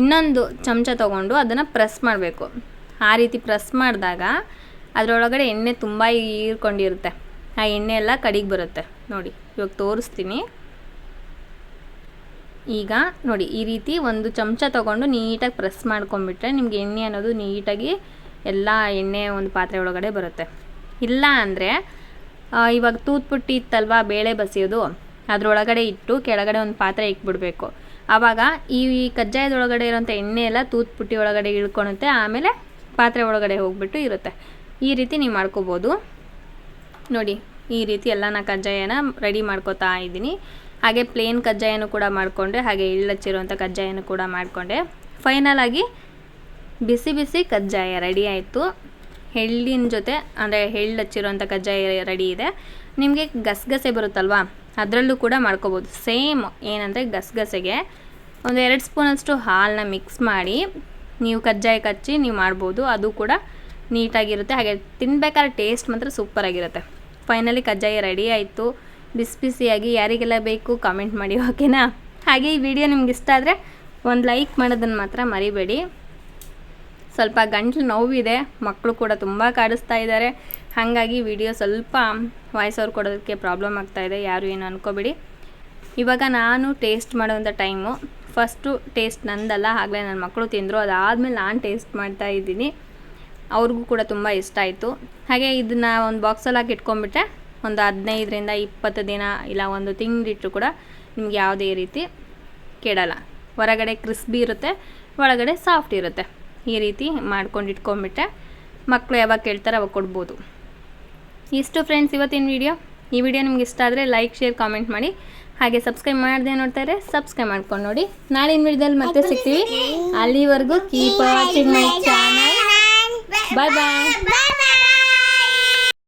ಇನ್ನೊಂದು ಚಮಚ ತೊಗೊಂಡು ಅದನ್ನು ಪ್ರೆಸ್ ಮಾಡಬೇಕು. ಆ ರೀತಿ ಪ್ರೆಸ್ ಮಾಡಿದಾಗ ಅದರೊಳಗಡೆ ಎಣ್ಣೆ ತುಂಬ ಹೀರ್ಕೊಂಡಿರುತ್ತೆ. ಆ ಎಣ್ಣೆ ಎಲ್ಲ ಕಡಿಗೆ ಬರುತ್ತೆ. ನೋಡಿ, ಇವಾಗ ತೋರಿಸ್ತೀನಿ. ಈಗ ನೋಡಿ, ಈ ರೀತಿ ಒಂದು ಚಮಚ ತೊಗೊಂಡು ನೀಟಾಗಿ ಪ್ರೆಸ್ ಮಾಡ್ಕೊಂಬಿಟ್ರೆ ನಿಮ್ಗೆ ಎಣ್ಣೆ ಅನ್ನೋದು ನೀಟಾಗಿ ಎಲ್ಲ ಎಣ್ಣೆ ಒಂದು ಪಾತ್ರೆ ಒಳಗಡೆ ಬರುತ್ತೆ. ಇಲ್ಲ ಅಂದರೆ ಇವಾಗ ತೂತ್ಪುಟ್ಟಿ ಇತ್ತಲ್ವ, ಬೇಳೆ ಬಸಿಯೋದು, ಅದರೊಳಗಡೆ ಇಟ್ಟು ಕೆಳಗಡೆ ಒಂದು ಪಾತ್ರೆ ಇಟ್ಬಿಡ್ಬೇಕು. ಆವಾಗ ಈ ಕಜ್ಜಾಯದೊಳಗಡೆ ಇರೋಂಥ ಎಣ್ಣೆ ಎಲ್ಲ ತೂತ್ಪುಟ್ಟಿ ಒಳಗಡೆ ಇಳ್ಕೊಳುತ್ತೆ ಆಮೇಲೆ ಪಾತ್ರೆ ಒಳಗಡೆ ಹೋಗ್ಬಿಟ್ಟು ಇರುತ್ತೆ. ಈ ರೀತಿ ನೀವು ಮಾಡ್ಕೋಬೋದು. ನೋಡಿ, ಈ ರೀತಿ ಎಲ್ಲ ನಾನು ಕಜ್ಜಾಯನ ರೆಡಿ ಮಾಡ್ಕೋತಾ ಇದ್ದೀನಿ. ಹಾಗೆ ಪ್ಲೇನ್ ಕಜ್ಜಾಯನೂ ಕೂಡ ಮಾಡಿಕೊಂಡೆ, ಹಾಗೆ ಇಳ್ಳಚ್ಚಿರುವಂಥ ಕಜ್ಜಾಯನೂ ಕೂಡ ಮಾಡಿಕೊಂಡೆ. ಫೈನಲಾಗಿ ಬಿಸಿ ಬಿಸಿ ಕಜ್ಜಾಯ ರೆಡಿ ಆಯಿತು. ಎಳ್ಳಿನ ಜೊತೆ, ಅಂದರೆ ಎಳ್ಳು ಹಚ್ಚಿರೋಂಥ ಕಜ್ಜಾಯ ರೆಡಿ ಇದೆ. ನಿಮಗೆ ಗಸಗಸೆ ಬರುತ್ತಲ್ವಾ? ಅದರಲ್ಲೂ ಕೂಡ ಮಾಡ್ಕೋಬೋದು. ಸೇಮ್ ಏನಂದರೆ ಗಸಗಸೆಗೆ ಒಂದು ಎರಡು ಸ್ಪೂನಷ್ಟು ಹಾಲನ್ನ ಮಿಕ್ಸ್ ಮಾಡಿ ನೀವು ಕಜ್ಜಾಯ ಕಚ್ಚಿ ನೀವು ಮಾಡ್ಬೋದು. ಅದು ಕೂಡ ನೀಟಾಗಿರುತ್ತೆ. ಹಾಗೆ ತಿನ್ಬೇಕಾದ್ರೆ ಟೇಸ್ಟ್ ಮಾತ್ರ ಸೂಪರಾಗಿರುತ್ತೆ. ಫೈನಲಿ ಕಜ್ಜಾಯ ರೆಡಿ ಆಯಿತು. ಬಿಸಿ ಬಿಸಿಯಾಗಿ ಯಾರಿಗೆಲ್ಲ ಬೇಕು ಕಾಮೆಂಟ್ ಮಾಡಿ ಓಕೆನಾ ಹಾಗೆ ಈ ವಿಡಿಯೋ ನಿಮ್ಗೆ ಇಷ್ಟ ಆದರೆ ಒಂದು ಲೈಕ್ ಮಾಡೋದನ್ನು ಮಾತ್ರ ಮರಿಬೇಡಿ. ಸ್ವಲ್ಪ ಗಂಟ್ಲು ನೋವಿದೆ, ಮಕ್ಕಳು ಕೂಡ ತುಂಬ ಕಾಡಿಸ್ತಾ ಇದ್ದಾರೆ. ಹಾಗಾಗಿ ವಿಡಿಯೋ ಸ್ವಲ್ಪ ವಾಯ್ಸ್ ಅವ್ರು ಕೊಡೋದಕ್ಕೆ ಪ್ರಾಬ್ಲಮ್ ಆಗ್ತಾ ಇದೆ, ಯಾರು ಏನು ಅನ್ಕೋಬೇಡಿ. ಇವಾಗ ನಾನು ಟೇಸ್ಟ್ ಮಾಡೋವಂಥ ಟೈಮು ಫಸ್ಟು ಟೇಸ್ಟ್ ನಂದಲ್ಲ, ಆಗಲೇ ನನ್ನ ಮಕ್ಕಳು ತಿಂದರು, ಅದಾದಮೇಲೆ ನಾನು ಟೇಸ್ಟ್ ಮಾಡ್ತಾ ಇದ್ದೀನಿ. ಅವ್ರಿಗೂ ಕೂಡ ತುಂಬ ಇಷ್ಟ ಆಯಿತು. ಹಾಗೆ ಇದನ್ನು ಒಂದು ಬಾಕ್ಸಲ್ಲಿ ಹಾಕಿ ಇಟ್ಕೊಂಡ್ಬಿಟ್ರೆ ಒಂದು ಹದಿನೈದರಿಂದ ಇಪ್ಪತ್ತು ದಿನ ಇಲ್ಲ ಒಂದು ತಿಂಗಳಿಟ್ಟು ಕೂಡ ನಿಮ್ಗೆ ಯಾವುದೇ ರೀತಿ ಕೆಡಲ್ಲ. ಹೊರಗಡೆ ಕ್ರಿಸ್ಪಿ ಇರುತ್ತೆ, ಒಳಗಡೆ ಸಾಫ್ಟ್ ಇರುತ್ತೆ. ಈ ರೀತಿ ಮಾಡ್ಕೊಂಡು ಇಟ್ಕೊಂಡ್ಬಿಟ್ರೆ ಮಕ್ಕಳು ಯಾವಾಗ ಕೇಳ್ತಾರೆ ಅವಾಗ ಕೊಡ್ಬೋದು. ಇಷ್ಟು ಫ್ರೆಂಡ್ಸ್ ಇವತ್ತಿನ ವಿಡಿಯೋ ಈ ವಿಡಿಯೋ ನಿಮ್ಗೆ ಇಷ್ಟ ಆದರೆ ಲೈಕ್ ಶೇರ್ ಕಾಮೆಂಟ್ ಮಾಡಿ. ಹಾಗೆ ಸಬ್ಸ್ಕ್ರೈಬ್ ಮಾಡಿದೆ ನೋಡ್ತಾರೆ ಸಬ್ಸ್ಕ್ರೈಬ್ ಮಾಡ್ಕೊಂಡು ನೋಡಿ. ನಾಳಿನ ವಿಡಿಯೋದಲ್ಲಿ ಮತ್ತೆ ಸಿಗ್ತೀವಿ. ಅಲ್ಲಿವರೆಗೂ keep watching my channel bye bye.